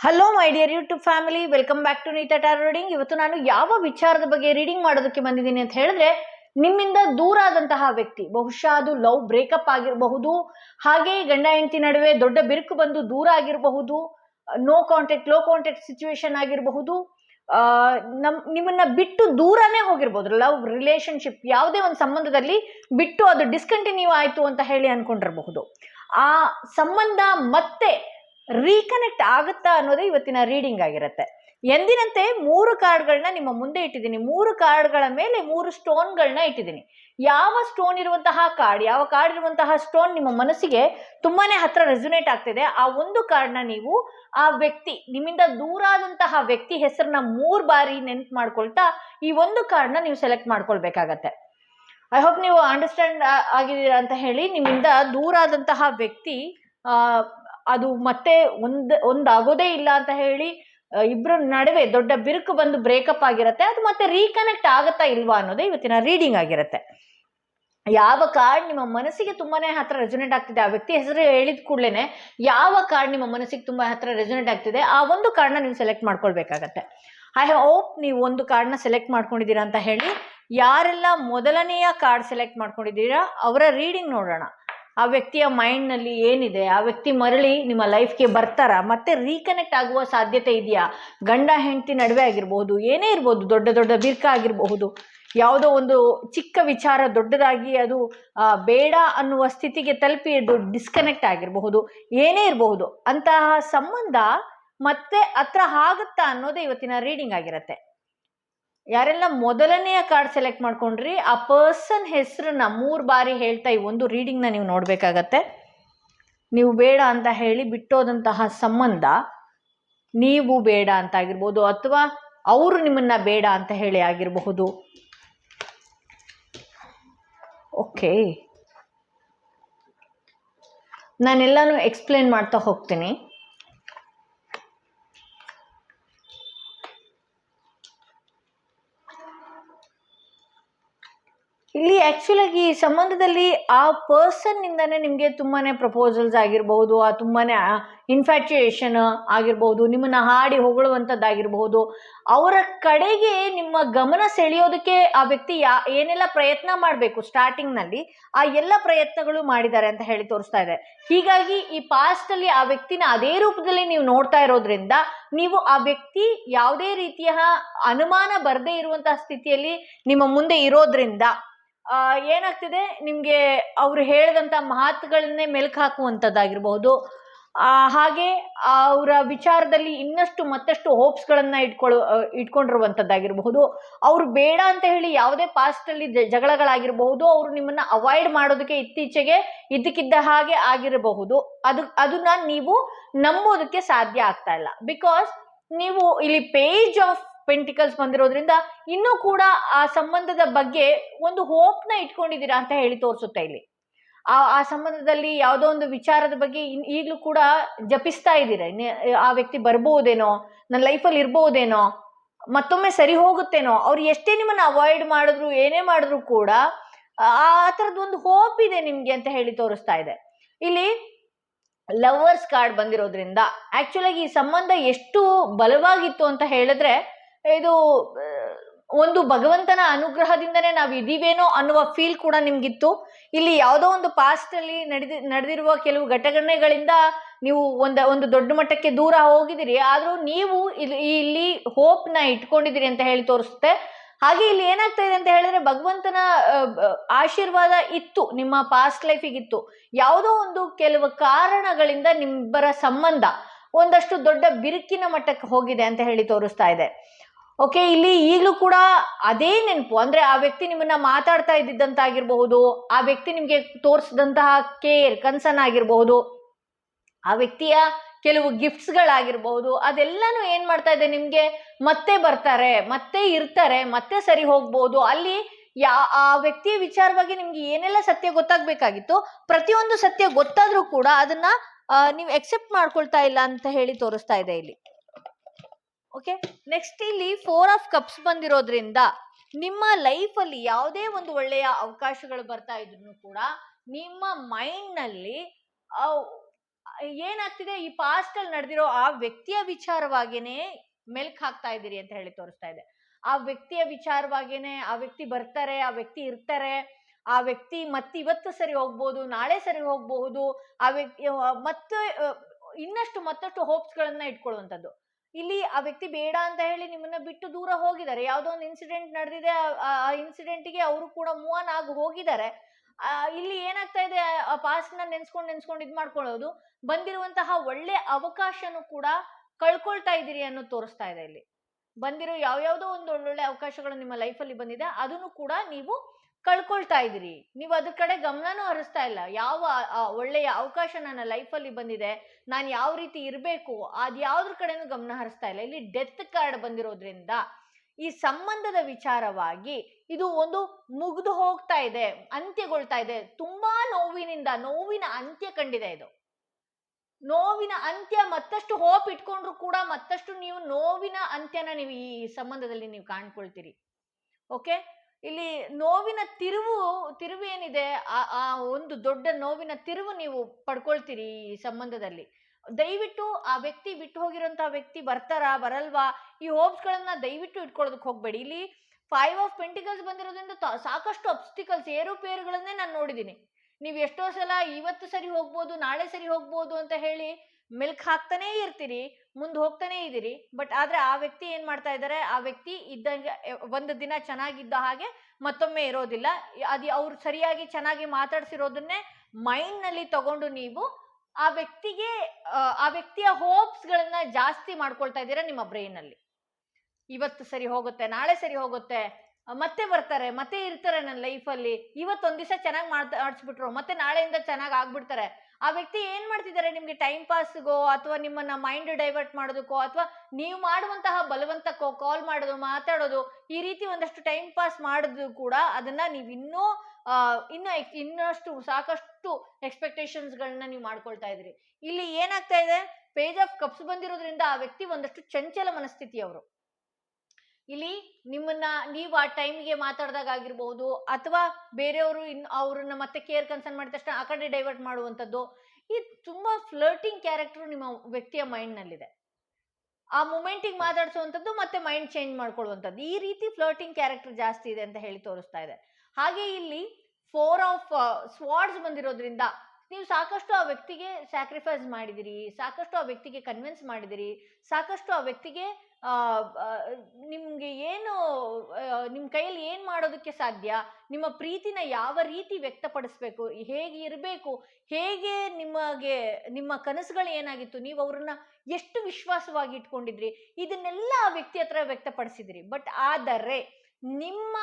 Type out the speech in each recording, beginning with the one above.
Hello my dear YouTube family welcome back to Neeta tarot reading ಇವತ್ತು ನಾನು ಯಾವ ವಿಚಾರದ ಬಗ್ಗೆ ರೀಡಿಂಗ್ ಮಾಡೋದಕ್ಕೆ ಬಂದಿದ್ದೀನಿ ಅಂತ ಹೇಳಿದ್ರೆ, ನಿಮ್ಮಿಂದ ದೂರ ಆದಂತಹ ವ್ಯಕ್ತಿ, ಬಹುಶಃ ಅದು ಲವ್ ಬ್ರೇಕಪ್ ಆಗಿರಬಹುದು, ಹಾಗೆ ಗಂಡ ಹೆಂಡತಿ ನಡುವೆ ದೊಡ್ಡ ಬಿರುಕು ಬಂದು ದೂರ ಆಗಿರಬಹುದು no contact low contact situation ಆಗಿರಬಹುದು ನಮ್, ನಿಮ್ಮನ್ನ ಬಿಟ್ಟು ದೂರನೇ ಹೋಗಿರ್ಬೋದು. ಲವ್ ರಿಲೇಶನ್ಶಿಪ್ ಯಾವುದೇ ಒಂದು ಸಂಬಂಧದಲ್ಲಿ ಬಿಟ್ಟು ಅದು ಡಿಸ್ಕಂಟಿನ್ಯೂ ಆಯಿತು ಅಂತ ಹೇಳಿ ಅನ್ಕೊಂಡಿರಬಹುದು. ಆ ಸಂಬಂಧ ಮತ್ತೆ ರೀಕನೆಕ್ಟ್ ಆಗುತ್ತಾ ಅನ್ನೋದೇ ಇವತ್ತಿನ ರೀಡಿಂಗ್ ಆಗಿರುತ್ತೆ. ಎಂದಿನಂತೆ ಮೂರು ಕಾರ್ಡ್ಗಳನ್ನ ನಿಮ್ಮ ಮುಂದೆ ಇಟ್ಟಿದ್ದೀನಿ. ಮೂರು ಕಾರ್ಡ್ಗಳ ಮೇಲೆ ಮೂರು ಸ್ಟೋನ್ಗಳನ್ನ ಇಟ್ಟಿದ್ದೀನಿ. ಯಾವ ಸ್ಟೋನ್ ಇರುವಂತಹ ಕಾರ್ಡ್ ಯಾವ ಕಾರ್ಡ್ ಇರುವಂತಹ ಸ್ಟೋನ್ ನಿಮ್ಮ ಮನಸ್ಸಿಗೆ ತುಂಬಾನೇ ಹತ್ರ ರೆಸುನೇಟ್ ಆಗ್ತಿದೆ, ಆ ಒಂದು ಕಾರ್ಡ್ನ ನೀವು ಆ ವ್ಯಕ್ತಿ, ನಿಮ್ಮಿಂದ ದೂರ ಆದಂತಹ ವ್ಯಕ್ತಿ ಹೆಸರನ್ನ ಮೂರು ಬಾರಿ ನೆನ್ಪು ಮಾಡ್ಕೊಳ್ತಾ ಈ ಒಂದು ಕಾರ್ಡ್ನ ನೀವು ಸೆಲೆಕ್ಟ್ ಮಾಡ್ಕೊಳ್ಬೇಕಾಗತ್ತೆ. ಐ ಹೋಪ್ ನೀವು ಅಂಡರ್ಸ್ಟ್ಯಾಂಡ್ ಆಗಿದ್ದೀರಾ ಅಂತ ಹೇಳಿ ನಿಮ್ಮಿಂದ ದೂರ ಆದಂತಹ ವ್ಯಕ್ತಿ ಅದು ಮತ್ತೆ ಒಂದ್, ಒಂದಾಗೋದೇ ಇಲ್ಲ ಅಂತ ಹೇಳಿ ಇಬ್ಬರ ನಡುವೆ ದೊಡ್ಡ ಬಿರುಕು ಬಂದು ಬ್ರೇಕಪ್ ಆಗಿರುತ್ತೆ. ಅದು ಮತ್ತೆ ರೀಕನೆಕ್ಟ್ ಆಗುತ್ತಾ ಇಲ್ವಾ ಅನ್ನೋದೇ ಇವತ್ತಿನ ರೀಡಿಂಗ್ ಆಗಿರುತ್ತೆ. ಯಾವ ಕಾರ್ಡ್ ನಿಮ್ಮ ಮನಸ್ಸಿಗೆ ತುಂಬಾನೇ ಹತ್ರ ರೆಸೊನೇಟ್ ಆಗ್ತಿದೆ? ಆ ವ್ಯಕ್ತಿ ಹೆಸರು ಹೇಳಿದ ಕೂಡಲೇ ಯಾವ ಕಾರ್ಡ್ ನಿಮ್ಮ ಮನಸ್ಸಿಗೆ ತುಂಬಾ ಹತ್ರ ರೆಸೊನೇಟ್ ಆಗ್ತಿದೆ? ಆ ಒಂದು ಕಾರ್ಡ್ನ ನೀವು ಸೆಲೆಕ್ಟ್ ಮಾಡ್ಕೊಳ್ಬೇಕಾಗತ್ತೆ. ಐ ಹೋಪ್ ನೀವು ಒಂದು ಕಾರ್ಡ್ನ ಸೆಲೆಕ್ಟ್ ಮಾಡ್ಕೊಂಡಿದ್ದೀರಾ ಅಂತ ಹೇಳಿ, ಯಾರೆಲ್ಲ ಮೊದಲನೆಯ ಕಾರ್ಡ್ ಸೆಲೆಕ್ಟ್ ಮಾಡ್ಕೊಂಡಿದ್ದೀರಾ, ಅವರ ರೀಡಿಂಗ್ ನೋಡೋಣ. ಆ ವ್ಯಕ್ತಿಯ ಮೈಂಡ್ನಲ್ಲಿ ಏನಿದೆ, ಆ ವ್ಯಕ್ತಿ ಮರಳಿ ನಿಮ್ಮ ಲೈಫ್ಗೆ ಬರ್ತಾರಾ? ಮತ್ತೆ ರೀಕನೆಕ್ಟ್ ಆಗುವ ಸಾಧ್ಯತೆ ಇದೆಯಾ? ಗಂಡ, ಹೆಂಡತಿ ನಡುವೆ ಆಗಿರ್ಬಹುದು ಏನೇ ಇರ್ಬೋದು, ದೊಡ್ಡ ದೊಡ್ಡ ಬಿರ್ಕ ಆಗಿರಬಹುದು, ಯಾವುದೋ ಒಂದು ಚಿಕ್ಕ ವಿಚಾರ ದೊಡ್ಡದಾಗಿ ಅದು ಬೇಡ ಅನ್ನುವ ಸ್ಥಿತಿಗೆ ತಲುಪಿ ಅದು ಡಿಸ್ಕನೆಕ್ಟ್ ಆಗಿರಬಹುದು, ಏನೇ ಇರಬಹುದು, ಅಂತಹ ಸಂಬಂಧ ಮತ್ತೆ ಹತ್ರ ಆಗುತ್ತಾ ಅನ್ನೋದೇ ಇವತ್ತಿನ ರೀಡಿಂಗ್ ಆಗಿರುತ್ತೆ. ಯಾರೆಲ್ಲ ಮೊದಲನೆಯ ಕಾರ್ಡ್ ಸೆಲೆಕ್ಟ್ ಮಾಡ್ಕೊಂಡ್ರಿ, ಆ ಪರ್ಸನ್ ಹೆಸರನ್ನ ಮೂರು ಬಾರಿ ಹೇಳ್ತಾ ಈ ಒಂದು ರೀಡಿಂಗ್ನ ನೀವು ನೋಡಬೇಕಾಗತ್ತೆ. ನೀವು ಬೇಡ ಅಂತ ಹೇಳಿ ಬಿಟ್ಟೋದಂತಹ ಸಂಬಂಧ ನೀವು ಬೇಡ ಅಂತ ಆಗಿರ್ಬೋದು ಅಥವಾ ಅವರು ನಿಮ್ಮನ್ನ ಬೇಡ ಅಂತ ಹೇಳಿ ಆಗಿರಬಹುದು. ಓಕೆ ನಾನೆಲ್ಲನೂ ಎಕ್ಸ್ಪ್ಲೇನ್ ಮಾಡ್ತಾ ಹೋಗ್ತೀನಿ. ಇಲ್ಲಿ ಆ್ಯಕ್ಚುಲಾಗಿ ಈ ಸಂಬಂಧದಲ್ಲಿ ಆ ಪರ್ಸನ್ ನಿಂದಾನೇ ನಿಮಗೆ ತುಂಬಾನೇ ಪ್ರಪೋಸಲ್ಸ್ ಆಗಿರಬಹುದು, ಆ ತುಂಬಾನೇ ಇನ್ಫ್ಯಾಚುಯೇಷನ್ ಆಗಿರಬಹುದು, ನಿಮ್ಮನ್ನ ಹಾಡಿ ಹೊಗಳುವಂಥದ್ದಾಗಿರಬಹುದು ಅವರ ಕಡೆಗೆ ನಿಮ್ಮ ಗಮನ ಸೆಳೆಯೋದಕ್ಕೆ ಆ ವ್ಯಕ್ತಿ ಯಾ, ಏನೆಲ್ಲ ಪ್ರಯತ್ನ ಮಾಡಬೇಕು ಸ್ಟಾರ್ಟಿಂಗ್ನಲ್ಲಿ ಆ ಎಲ್ಲ ಪ್ರಯತ್ನಗಳು ಮಾಡಿದ್ದಾರೆ ಅಂತ ಹೇಳಿ ತೋರಿಸ್ತಾ ಇದೆ. ಹೀಗಾಗಿ ಈ ಪಾಸ್ಟ್ ಅಲ್ಲಿ ಆ ವ್ಯಕ್ತಿನ ಅದೇ ರೂಪದಲ್ಲಿ ನೀವು ನೋಡ್ತಾ ಇರೋದ್ರಿಂದ, ನೀವು ಆ ವ್ಯಕ್ತಿ ಯಾವುದೇ ರೀತಿಯ ಅನುಮಾನ ಬರದೇ ಇರುವಂತಹ ಸ್ಥಿತಿಯಲ್ಲಿ ನಿಮ್ಮ ಮುಂದೆ ಇರೋದ್ರಿಂದ ಏನಾಗ್ತಿದೆ? ನಿಮಗೆ ಅವರು ಹೇಳಿದಂಥ ಮಾತುಗಳನ್ನೇ ಮೆಲುಕು ಹಾಕುವಂಥದ್ದಾಗಿರ್ಬಹುದು ಹಾಗೆ ಅವರ ವಿಚಾರದಲ್ಲಿ ಇನ್ನಷ್ಟು ಮತ್ತಷ್ಟು ಹೋಪ್ಸ್ಗಳನ್ನು ಇಟ್ಕೊಳ್ಳೋ ಇಟ್ಕೊಂಡಿರುವಂಥದ್ದಾಗಿರಬಹುದು ಅವರು ಬೇಡ ಅಂತ ಹೇಳಿ ಯಾವುದೇ ಪಾಸ್ಟಲ್ಲಿ ಜಗಳಗಳಾಗಿರಬಹುದು. ಅವರು ನಿಮ್ಮನ್ನ ಅವಾಯ್ಡ್ ಮಾಡೋದಕ್ಕೆ ಇತ್ತೀಚೆಗೆ ಇದ್ದಕ್ಕಿದ್ದ ಹಾಗೆ ಆಗಿರಬಹುದು. ಅದು, ಅದನ್ನ ನೀವು ನಂಬೋದಕ್ಕೆ ಸಾಧ್ಯ ಆಗ್ತಾ ಇಲ್ಲ. ಬಿಕಾಸ್ ನೀವು ಇಲ್ಲಿ ಪೇಜ್ ಆಫ್ ಪೆಂಟಿಕಲ್ಸ್ ಬಂದಿರೋದ್ರಿಂದ ಇನ್ನೂ ಕೂಡ ಆ ಸಂಬಂಧದ ಬಗ್ಗೆ ಒಂದು ಹೋಪ್ನ ಇಟ್ಕೊಂಡಿದ್ದೀರಾ ಅಂತ ಹೇಳಿ ತೋರಿಸುತ್ತೆ ಇಲ್ಲಿ. ಆ ಆ ಸಂಬಂಧದಲ್ಲಿ ಯಾವುದೋ ಒಂದು ವಿಚಾರದ ಬಗ್ಗೆ ಈಗಲೂ ಕೂಡ ಜಪಿಸ್ತಾ ಇದ್ದೀರಾ? ಆ ವ್ಯಕ್ತಿ ಬರ್ಬೋದೇನೋ? ನನ್ನ ಲೈಫಲ್ಲಿ ಇರ್ಬೋದೇನೋ? ಮತ್ತೊಮ್ಮೆ ಸರಿ ಹೋಗುತ್ತೇನೋ? ಅವ್ರು ಎಷ್ಟೇ ನಿಮ್ಮನ್ನ ಅವಾಯ್ಡ್ ಮಾಡಿದ್ರು, ಏನೇ ಮಾಡಿದ್ರು ಕೂಡ, ಆ ಥರದ್ದು ಒಂದು ಹೋಪ್ ಇದೆ ನಿಮ್ಗೆ ಅಂತ ಹೇಳಿ ತೋರಿಸ್ತಾ ಇದೆ. ಇಲ್ಲಿ ಲವರ್ಸ್ ಕಾರ್ಡ್ ಬಂದಿರೋದ್ರಿಂದ ಆಕ್ಚುಲಾಗಿ ಈ ಸಂಬಂಧ ಎಷ್ಟು ಬಲವಾಗಿತ್ತು ಅಂತ ಹೇಳಿದ್ರೆ ಇದು ಒಂದು ಭಗವಂತನ ಅನುಗ್ರಹದಿಂದನೇ ನಾವು ಇದೀವೇನೋ ಅನ್ನುವ ಫೀಲ್ ಕೂಡ ನಿಮ್ಗಿತ್ತು. ಇಲ್ಲಿ ಯಾವುದೋ ಒಂದು ಪಾಸ್ಟ್ ಅಲ್ಲಿ ನಡೆದಿ, ನಡೆದಿರುವ ಕೆಲವು ಘಟನೆಗಳಿಂದ ನೀವು ಒಂದು ಒಂದು ದೊಡ್ಡ ಮಟ್ಟಕ್ಕೆ ದೂರ ಹೋಗಿದ್ದೀರಿ ಆದರೂ ನೀವು ಇಲ್ಲಿ ಇಲ್ಲಿ ಹೋಪ್ನ ಇಟ್ಕೊಂಡಿದ್ದೀರಿ ಅಂತ ಹೇಳಿ ತೋರಿಸುತ್ತೆ. ಹಾಗೆ ಇಲ್ಲಿ ಏನಾಗ್ತಾ ಇದೆ ಅಂತ ಹೇಳಿದ್ರೆ ಭಗವಂತನ ಆಶೀರ್ವಾದ ಇತ್ತು, ನಿಮ್ಮ ಪಾಸ್ಟ್ ಲೈಫಿಗಿತ್ತು ಯಾವುದೋ ಒಂದು ಕೆಲವು ಕಾರಣಗಳಿಂದ ನಿಮ್ಮಿಬ್ಬರ ಸಂಬಂಧ ಒಂದಷ್ಟು ದೊಡ್ಡ ಬಿರುಕಿನ ಮಟ್ಟಕ್ಕೆ ಹೋಗಿದೆ ಅಂತ ಹೇಳಿ ತೋರಿಸ್ತಾ ಇದೆ. ಓಕೆ ಇಲ್ಲಿ ಈಗಲೂ ಕೂಡ ಅದೇ ನೆನಪು. ಅಂದ್ರೆ ಆ ವ್ಯಕ್ತಿ ನಿಮ್ಮನ್ನ ಮಾತಾಡ್ತಾ ಇದ್ದಿದ್ದಂತಾಗಿರಬಹುದು, ಆ ವ್ಯಕ್ತಿ ನಿಮ್ಗೆ ತೋರಿಸಿದಂತಹ ಕೇರ್ ಕನ್ಸರ್ನ್ ಆಗಿರಬಹುದು, ಆ ವ್ಯಕ್ತಿಯ ಕೆಲವು ಗಿಫ್ಟ್ಸ್ಗಳಾಗಿರ್ಬಹುದು ಅದೆಲ್ಲಾನು ಏನ್ ಮಾಡ್ತಾ ಇದೆ ನಿಮ್ಗೆ? ಮತ್ತೆ ಬರ್ತಾರೆ, ಮತ್ತೆ ಇರ್ತಾರೆ, ಮತ್ತೆ ಸರಿ ಹೋಗ್ಬಹುದು ಅಲ್ಲಿ ಯಾ, ಆ ವ್ಯಕ್ತಿಯ ವಿಚಾರವಾಗಿ ನಿಮ್ಗೆ ಏನೆಲ್ಲ ಸತ್ಯ ಗೊತ್ತಾಗ್ಬೇಕಾಗಿತ್ತು, ಪ್ರತಿಯೊಂದು ಸತ್ಯ ಗೊತ್ತಾದ್ರೂ ಕೂಡ ಅದನ್ನ ನೀವು ಎಕ್ಸೆಪ್ಟ್ ಮಾಡ್ಕೊಳ್ತಾ ಇಲ್ಲ ಅಂತ ಹೇಳಿ ತೋರಿಸ್ತಾ ಇದೆ ಇಲ್ಲಿ. ಓಕೆ ನೆಕ್ಸ್ಟ್ ಇಲ್ಲಿ ಫೋರ್ ಆಫ್ ಕಪ್ಸ್ ಬಂದಿರೋದ್ರಿಂದ ನಿಮ್ಮ ಲೈಫಲ್ಲಿ ಯಾವುದೇ ಒಂದು ಒಳ್ಳೆಯ ಅವಕಾಶಗಳು ಬರ್ತಾ ಇದ್ರು ಕೂಡ ನಿಮ್ಮ ಮೈಂಡ್ನಲ್ಲಿ ಏನಾಗ್ತಿದೆ? ಈ ಪಾಸ್ಟ್ ಅಲ್ಲಿ ನಡೆದಿರೋ ಆ ವ್ಯಕ್ತಿಯ ವಿಚಾರವಾಗಿನೇ ಮೆಲ್ಕ್ ಹಾಕ್ತಾ ಇದ್ದೀರಿ ಅಂತ ಹೇಳಿ ತೋರಿಸ್ತಾ ಇದೆ. ಆ ವ್ಯಕ್ತಿಯ ವಿಚಾರವಾಗಿನೇ ಆ ವ್ಯಕ್ತಿ ಬರ್ತಾರೆ, ಆ ವ್ಯಕ್ತಿ ಇರ್ತಾರೆ, ಆ ವ್ಯಕ್ತಿ ಮತ್ತೆ ಇವತ್ತು ಸರಿ ಹೋಗ್ಬೋದು, ನಾಳೆ ಸರಿ ಹೋಗ್ಬಹುದು, ಆ ವ್ಯಕ್ತಿ ಮತ್ತೆ ಇನ್ನಷ್ಟು ಮತ್ತಷ್ಟು ಹೋಪ್ಸ್ ಗಳನ್ನ ಇಟ್ಕೊಳ್ಳುವಂಥದ್ದು. ಇಲ್ಲಿ ಆ ವ್ಯಕ್ತಿ ಬೇಡ ಅಂತ ಹೇಳಿ ನಿಮ್ಮನ್ನ ಬಿಟ್ಟು ದೂರ ಹೋಗಿದ್ದಾರೆ. ಯಾವುದೋ ಒಂದು ಇನ್ಸಿಡೆಂಟ್ ನಡೆದಿದೆ, ಆ ಇನ್ಸಿಡೆಂಟ್ಗೆ ಅವರು ಕೂಡ ಮೂವ್ ಆನ್ ಆಗಿ ಹೋಗಿದ್ದಾರೆ. ಇಲ್ಲಿ ಏನಾಗ್ತಾ ಇದೆ? ಆ ಪಾಸ್ಟ್ನ ನೆನ್ಸ್ಕೊಂಡು ನೆನ್ಸ್ಕೊಂಡು ಇದ್ ಮಾಡ್ಕೊಳ್ಳೋದು. ಬಂದಿರುವಂತಹ ಒಳ್ಳೆ ಅವಕಾಶನೂ ಕೂಡ ಕಳ್ಕೊಳ್ತಾ ಇದ್ದೀರಿ ಅನ್ನೋದು ತೋರಿಸ್ತಾ ಇದೆ ಇಲ್ಲಿ. ಬಂದಿರೋ ಯಾವ್ಯಾವುದೋ ಒಂದು ಒಳ್ಳೊಳ್ಳೆ ಅವಕಾಶಗಳು ನಿಮ್ಮ ಲೈಫಲ್ಲಿ ಬಂದಿದೆ. ಅದನ್ನು ಕೂಡ ನೀವು ಕಳ್ಕೊಳ್ತಾ ಇದ್ದೀರಿ. ನೀವು ಅದ್ರ ಕಡೆ ಗಮನನೂ ಹರಿಸ್ತಾ ಇಲ್ಲ. ಯಾವ ಒಳ್ಳೆಯ ಅವಕಾಶ ನನ್ನ ಲೈಫಲ್ಲಿ ಬಂದಿದೆ, ನಾನು ಯಾವ ರೀತಿ ಇರಬೇಕು, ಅದು ಯಾವ್ದ್ರ ಕಡೆನೂ ಗಮನ ಹರಿಸ್ತಾ ಇಲ್ಲ. ಇಲ್ಲಿ ಡೆತ್ ಕಾರ್ಡ್ ಬಂದಿರೋದ್ರಿಂದ ಈ ಸಂಬಂಧದ ವಿಚಾರವಾಗಿ ಇದು ಒಂದು ಮುಗಿದು ಹೋಗ್ತಾ ಇದೆ, ಅಂತ್ಯಗೊಳ್ತಾ ಇದೆ. ತುಂಬಾ ನೋವಿನಿಂದ, ನೋವಿನ ಅಂತ್ಯ ಕಂಡಿದೆ ಇದು. ನೋವಿನ ಅಂತ್ಯ ಮತ್ತಷ್ಟು ಹೋಪ್ ಇಟ್ಕೊಂಡ್ರು ಕೂಡ ಮತ್ತಷ್ಟು ನೀವು ನೋವಿನ ಅಂತ್ಯನ ನೀವು ಈ ಸಂಬಂಧದಲ್ಲಿ ನೀವು ಕಾಣ್ಕೊಳ್ತೀರಿ. ಓಕೆ? ಇಲ್ಲಿ ನೋವಿನ ತಿರುವು ತಿರುವು ಏನಿದೆ? ಆ ಒಂದು ದೊಡ್ಡ ನೋವಿನ ತಿರುವು ನೀವು ಪಡ್ಕೊಳ್ತೀರಿ ಈ ಸಂಬಂಧದಲ್ಲಿ. ದಯವಿಟ್ಟು ಆ ವ್ಯಕ್ತಿ ಬಿಟ್ಟು ಹೋಗಿರೋಂಥ ವ್ಯಕ್ತಿ ಬರ್ತಾರಾ, ಬರಲ್ವಾ? ಈ ಹೋಪ್ಸ್ಗಳನ್ನ ದಯವಿಟ್ಟು ಇಟ್ಕೊಳ್ಳೋದಕ್ಕೆ ಹೋಗ್ಬೇಡಿ. ಇಲ್ಲಿ ಫೈವ್ ಆಫ್ ಪೆಂಟಿಕಲ್ಸ್ ಬಂದಿರೋದ್ರಿಂದ ಸಾಕಷ್ಟು ಅಬ್ಸ್ಟಿಕಲ್ಸ್ ಏರುಪೇರುಗಳನ್ನೇ ನಾನು ನೋಡಿದ್ದೀನಿ ನೀವು ಎಷ್ಟೋ ಸಲ ಇವತ್ತು ಸರಿ ಹೋಗ್ಬೋದು, ನಾಳೆ ಸರಿ ಹೋಗ್ಬೋದು ಅಂತ ಹೇಳಿ ಮಿಲ್ಕ್ ಹಾಕ್ತಾನೇ ಇರ್ತೀರಿ ಮುಂದೆ ಹೋಗ್ತಾನೆ ಇದ್ದೀರಿ ಬಟ್ ಆದ್ರೆ ಆ ವ್ಯಕ್ತಿ ಏನ್ ಮಾಡ್ತಾ ಇದ್ದಾರೆ ಆ ವ್ಯಕ್ತಿ ಇದ್ದಂಗೆ ಒಂದು ದಿನ ಚೆನ್ನಾಗಿದ್ದ ಹಾಗೆ ಮತ್ತೊಮ್ಮೆ ಇರೋದಿಲ್ಲ. ಅದು ಅವ್ರು ಸರಿಯಾಗಿ ಚೆನ್ನಾಗಿ ಮಾತಾಡ್ಸಿರೋದನ್ನೇ ಮೈಂಡ್ನಲ್ಲಿ ತಗೊಂಡು ನೀವು ಆ ವ್ಯಕ್ತಿಗೆ ಆ, ವ್ಯಕ್ತಿಯ ಹೋಪ್ಸ್ ಗಳನ್ನ ಜಾಸ್ತಿ ಮಾಡ್ಕೊಳ್ತಾ ಇದ್ದೀರಾ ನಿಮ್ಮ ಬ್ರೈನ್ ಅಲ್ಲಿ ಇವತ್ತು ಸರಿ ಹೋಗುತ್ತೆ ನಾಳೆ ಸರಿ ಹೋಗುತ್ತೆ ಮತ್ತೆ ಬರ್ತಾರೆ ಮತ್ತೆ ಇರ್ತಾರೆ ನನ್ನ ಲೈಫಲ್ಲಿ ಇವತ್ತೊಂದ್ ದಿವಸ ಚೆನ್ನಾಗಿ ಮಾತಾಡ್ಸ್ಬಿಟ್ರು ಮತ್ತೆ ನಾಳೆಯಿಂದ ಚೆನ್ನಾಗಿ ಆಗ್ಬಿಡ್ತಾರೆ ಆ ವ್ಯಕ್ತಿ ಏನ್ ಮಾಡ್ತಿದ್ದಾರೆ? ನಿಮ್ಗೆ ಟೈಮ್ ಪಾಸ್ಗೋ ಅಥವಾ ನಿಮ್ಮನ್ನ ಮೈಂಡ್ ಡೈವರ್ಟ್ ಮಾಡೋದಕ್ಕೋ ಅಥವಾ ನೀವು ಮಾಡುವಂತಹ ಬಲವಂತಕ್ಕೋ ಕಾಲ್ ಮಾಡೋದು, ಮಾತಾಡೋದು ಈ ರೀತಿ ಒಂದಷ್ಟು ಟೈಮ್ ಪಾಸ್ ಮಾಡೋದು ಕೂಡ ಅದನ್ನ ನೀವು ಇನ್ನೂ ಇನ್ನು ಇನ್ನೂ ಇನ್ನಷ್ಟು ಸಾಕಷ್ಟು ಎಕ್ಸ್ಪೆಕ್ಟೇಷನ್ಸ್ ಗಳನ್ನ ನೀವು ಮಾಡ್ಕೊಳ್ತಾ ಇದ್ರಿ. ಇಲ್ಲಿ ಏನಾಗ್ತಾ ಇದೆ? ಪೇಜ್ ಆಫ್ ಕಪ್ಸ್ ಬಂದಿರೋದ್ರಿಂದ ಆ ವ್ಯಕ್ತಿ ಒಂದಷ್ಟು ಚಂಚಲ ಮನಸ್ಥಿತಿಯವರು. ಇಲ್ಲಿ ನಿಮ್ಮನ್ನ ನೀವು ಆ ಟೈಮ್ಗೆ ಮಾತಾಡಿದಾಗ ಆಗಿರ್ಬೋದು ಅಥವಾ ಬೇರೆಯವರು ಇನ್ ಅವ್ರನ್ನ ಮತ್ತೆ ಕೇರ್ ಕನ್ಸರ್ನ್ ಮಾಡಿದ ತಕ್ಷಣ ಆ ಕಡೆ ಡೈವರ್ಟ್ ಮಾಡುವಂಥದ್ದು, ಈ ತುಂಬಾ ಫ್ಲರ್ಟಿಂಗ್ ಕ್ಯಾರೆಕ್ಟರ್ ನಿಮ್ಮ ವ್ಯಕ್ತಿಯ ಮೈಂಡ್ ನಲ್ಲಿದೆ. ಆ ಮೂಮೆಂಟಿಗೆ ಮಾತಾಡಿಸುವಂಥದ್ದು ಮತ್ತೆ ಮೈಂಡ್ ಚೇಂಜ್ ಮಾಡ್ಕೊಳ್ಳುವಂಥದ್ದು. ಈ ರೀತಿ ಫ್ಲರ್ಟಿಂಗ್ ಕ್ಯಾರೆಕ್ಟರ್ ಜಾಸ್ತಿ ಇದೆ ಅಂತ ಹೇಳಿ ತೋರಿಸ್ತಾ ಇದೆ. ಹಾಗೆ ಇಲ್ಲಿ ಫೋರ್ ಆಫ್ ಸ್ವಾಡ್ಸ್ ಬಂದಿರೋದ್ರಿಂದ ನೀವು ಸಾಕಷ್ಟು ಆ ವ್ಯಕ್ತಿಗೆ ಸ್ಯಾಕ್ರಿಫೈಸ್ ಮಾಡಿದಿರಿ, ಸಾಕಷ್ಟು ಆ ವ್ಯಕ್ತಿಗೆ ಕನ್ವಿನ್ಸ್ ಮಾಡಿದಿರಿ, ಸಾಕಷ್ಟು ಆ ವ್ಯಕ್ತಿಗೆ ನಿಮ್ಗೆ ಏನು ನಿಮ್ಮ ಕೈಯಲ್ಲಿ ಏನು ಮಾಡೋದಕ್ಕೆ ಸಾಧ್ಯ? ನಿಮ್ಮ ಪ್ರೀತಿನ ಯಾವ ರೀತಿ ವ್ಯಕ್ತಪಡಿಸ್ಬೇಕು? ಹೇಗೆ ಇರಬೇಕು? ಹೇಗೆ ನಿಮಗೆ, ನಿಮ್ಮ ಕನಸುಗಳು ಏನಾಗಿತ್ತು? ನೀವು ಅವ್ರನ್ನ ಎಷ್ಟು ವಿಶ್ವಾಸವಾಗಿ ಇಟ್ಕೊಂಡಿದ್ರಿ? ಇದನ್ನೆಲ್ಲ ಆ ವ್ಯಕ್ತಿ ಹತ್ರ ವ್ಯಕ್ತಪಡಿಸಿದ್ರಿ. ಬಟ್ ಆದರೆ, ನಿಮ್ಮ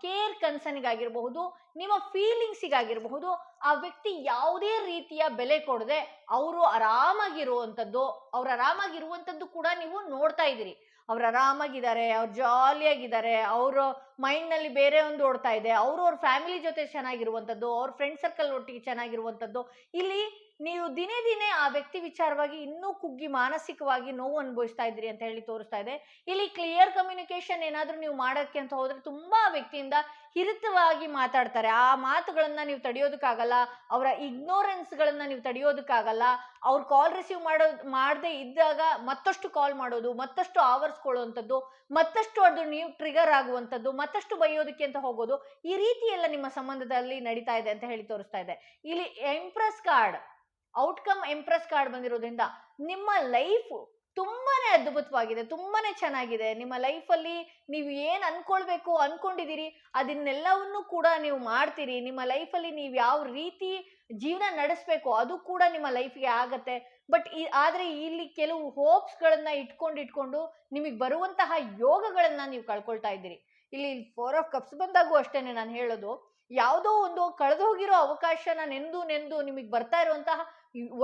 ಕೇರ್ ಕನ್ಸರ್ನ್ಗಾಗಿರಬಹುದು ನಿಮ್ಮ ಫೀಲಿಂಗ್ಸಿಗಾಗಿರಬಹುದು ಆ ವ್ಯಕ್ತಿ ಯಾವುದೇ ರೀತಿಯ ಬೆಲೆ ಕೊಡದೆ ಅವರು ಆರಾಮಾಗಿರುವಂಥದ್ದು ಅವ್ರು ಆರಾಮಾಗಿರುವಂಥದ್ದು ಕೂಡ ನೀವು ನೋಡ್ತಾ ಇದ್ದೀರಿ. ಅವ್ರು ಆರಾಮಾಗಿದ್ದಾರೆ, ಅವ್ರು ಜಾಲಿಯಾಗಿದ್ದಾರೆ ಅವ್ರ ಮೈಂಡ್ನಲ್ಲಿ ಬೇರೆ ಒಂದು ಓಡ್ತಾ ಇದೆ. ಅವರು ಅವ್ರ ಫ್ಯಾಮಿಲಿ ಜೊತೆ ಚೆನ್ನಾಗಿರುವಂಥದ್ದು ಅವ್ರ ಫ್ರೆಂಡ್ ಸರ್ಕಲ್ ಒಟ್ಟಿಗೆ ಚೆನ್ನಾಗಿರುವಂಥದ್ದು ಇಲ್ಲಿ ನೀವು ದಿನೇ ದಿನೇ ಆ ವ್ಯಕ್ತಿ ವಿಚಾರವಾಗಿ ಇನ್ನೂ ಕುಗ್ಗಿ ಮಾನಸಿಕವಾಗಿ ನೋವು ಅನುಭವಿಸ್ತಾ ಇದ್ದೀರಿ ಅಂತ ಹೇಳಿ ತೋರಿಸ್ತಾ ಇದೆ. ಇಲ್ಲಿ ಕ್ಲಿಯರ್ ಕಮ್ಯುನಿಕೇಶನ್ ಏನಾದರೂ ನೀವು ಮಾಡೋಕ್ಕೆ ಅಂತ ಹೋದರೆ ತುಂಬಾ ವ್ಯಕ್ತಿಯಿಂದ ಹಿರಿತವಾಗಿ ಮಾತಾಡ್ತಾರೆ. ಆ ಮಾತುಗಳನ್ನು ನೀವು ತಡೆಯೋದಕ್ಕಾಗಲ್ಲ, ಅವರ ಇಗ್ನೋರೆನ್ಸ್ ಗಳನ್ನ ನೀವು ತಡೆಯೋದಕ್ಕಾಗಲ್ಲ, ಅವ್ರು ಕಾಲ್ ರಿಸೀವ್ ಮಾಡೋ, ಮಾಡದೇ ಇದ್ದಾಗ ಮತ್ತಷ್ಟು ಕಾಲ್ ಮಾಡೋದು, ಮತ್ತಷ್ಟು ಆವರಿಸ್ಕೊಳ್ಳುವಂಥದ್ದು ಮತ್ತಷ್ಟು ಅದು ನೀವು ಟ್ರಿಗರ್ ಆಗುವಂಥದ್ದು ಮತ್ತಷ್ಟು ಬೈಯೋದಕ್ಕೆ ಅಂತ ಹೋಗೋದು, ಈ ರೀತಿ ಎಲ್ಲ ನಿಮ್ಮ ಸಂಬಂಧದಲ್ಲಿ ನಡೀತಾ ಇದೆ ಅಂತ ಹೇಳಿ ತೋರಿಸ್ತಾ ಇದೆ. ಇಲ್ಲಿ empress card outcome empress card ಬಂದಿರೋದ್ರಿಂದ ನಿಮ್ಮ ಲೈಫ್ ತುಂಬಾನೇ ಅದ್ಭುತವಾಗಿದೆ, ತುಂಬಾನೇ ಚೆನ್ನಾಗಿದೆ. ನಿಮ್ಮ ಲೈಫಲ್ಲಿ ನೀವು ಏನ್ ಅನ್ಕೊಳ್ಬೇಕು, ಅನ್ಕೊಂಡಿದ್ದೀರಿ, ಅದನ್ನೆಲ್ಲವನ್ನು ಕೂಡ ನೀವು ಮಾಡ್ತೀರಿ. ನಿಮ್ಮ ಲೈಫಲ್ಲಿ ನೀವು ಯಾವ ರೀತಿ ಜೀವನ ನಡೆಸ್ಬೇಕು, ಅದು ಕೂಡ ನಿಮ್ಮ ಲೈಫ್ಗೆ ಆಗತ್ತೆ. ಬಟ್ ಈ, ಆದ್ರೆ ಇಲ್ಲಿ ಕೆಲವು ಹೋಪ್ಸ್ ಗಳನ್ನ ಇಟ್ಕೊಂಡು ಇಟ್ಕೊಂಡು ನಿಮಗೆ ಬರುವಂತಹ ಯೋಗಗಳನ್ನ ನೀವು ಕಳ್ಕೊಳ್ತಾ ಇದ್ದೀರಿ. ಇಲ್ಲಿ ಫೋರ್ ಆಫ್ ಕಪ್ಸ್ ಬಂದಾಗೂ ಅಷ್ಟೇನೆ ನಾನು ಹೇಳೋದು. ಯಾವುದೋ ಒಂದು ಕಳೆದು ಹೋಗಿರೋ ಅವಕಾಶನ ನೆಂದು ನೆಂದು ನಿಮಗೆ ಬರ್ತಾ ಇರುವಂತಹ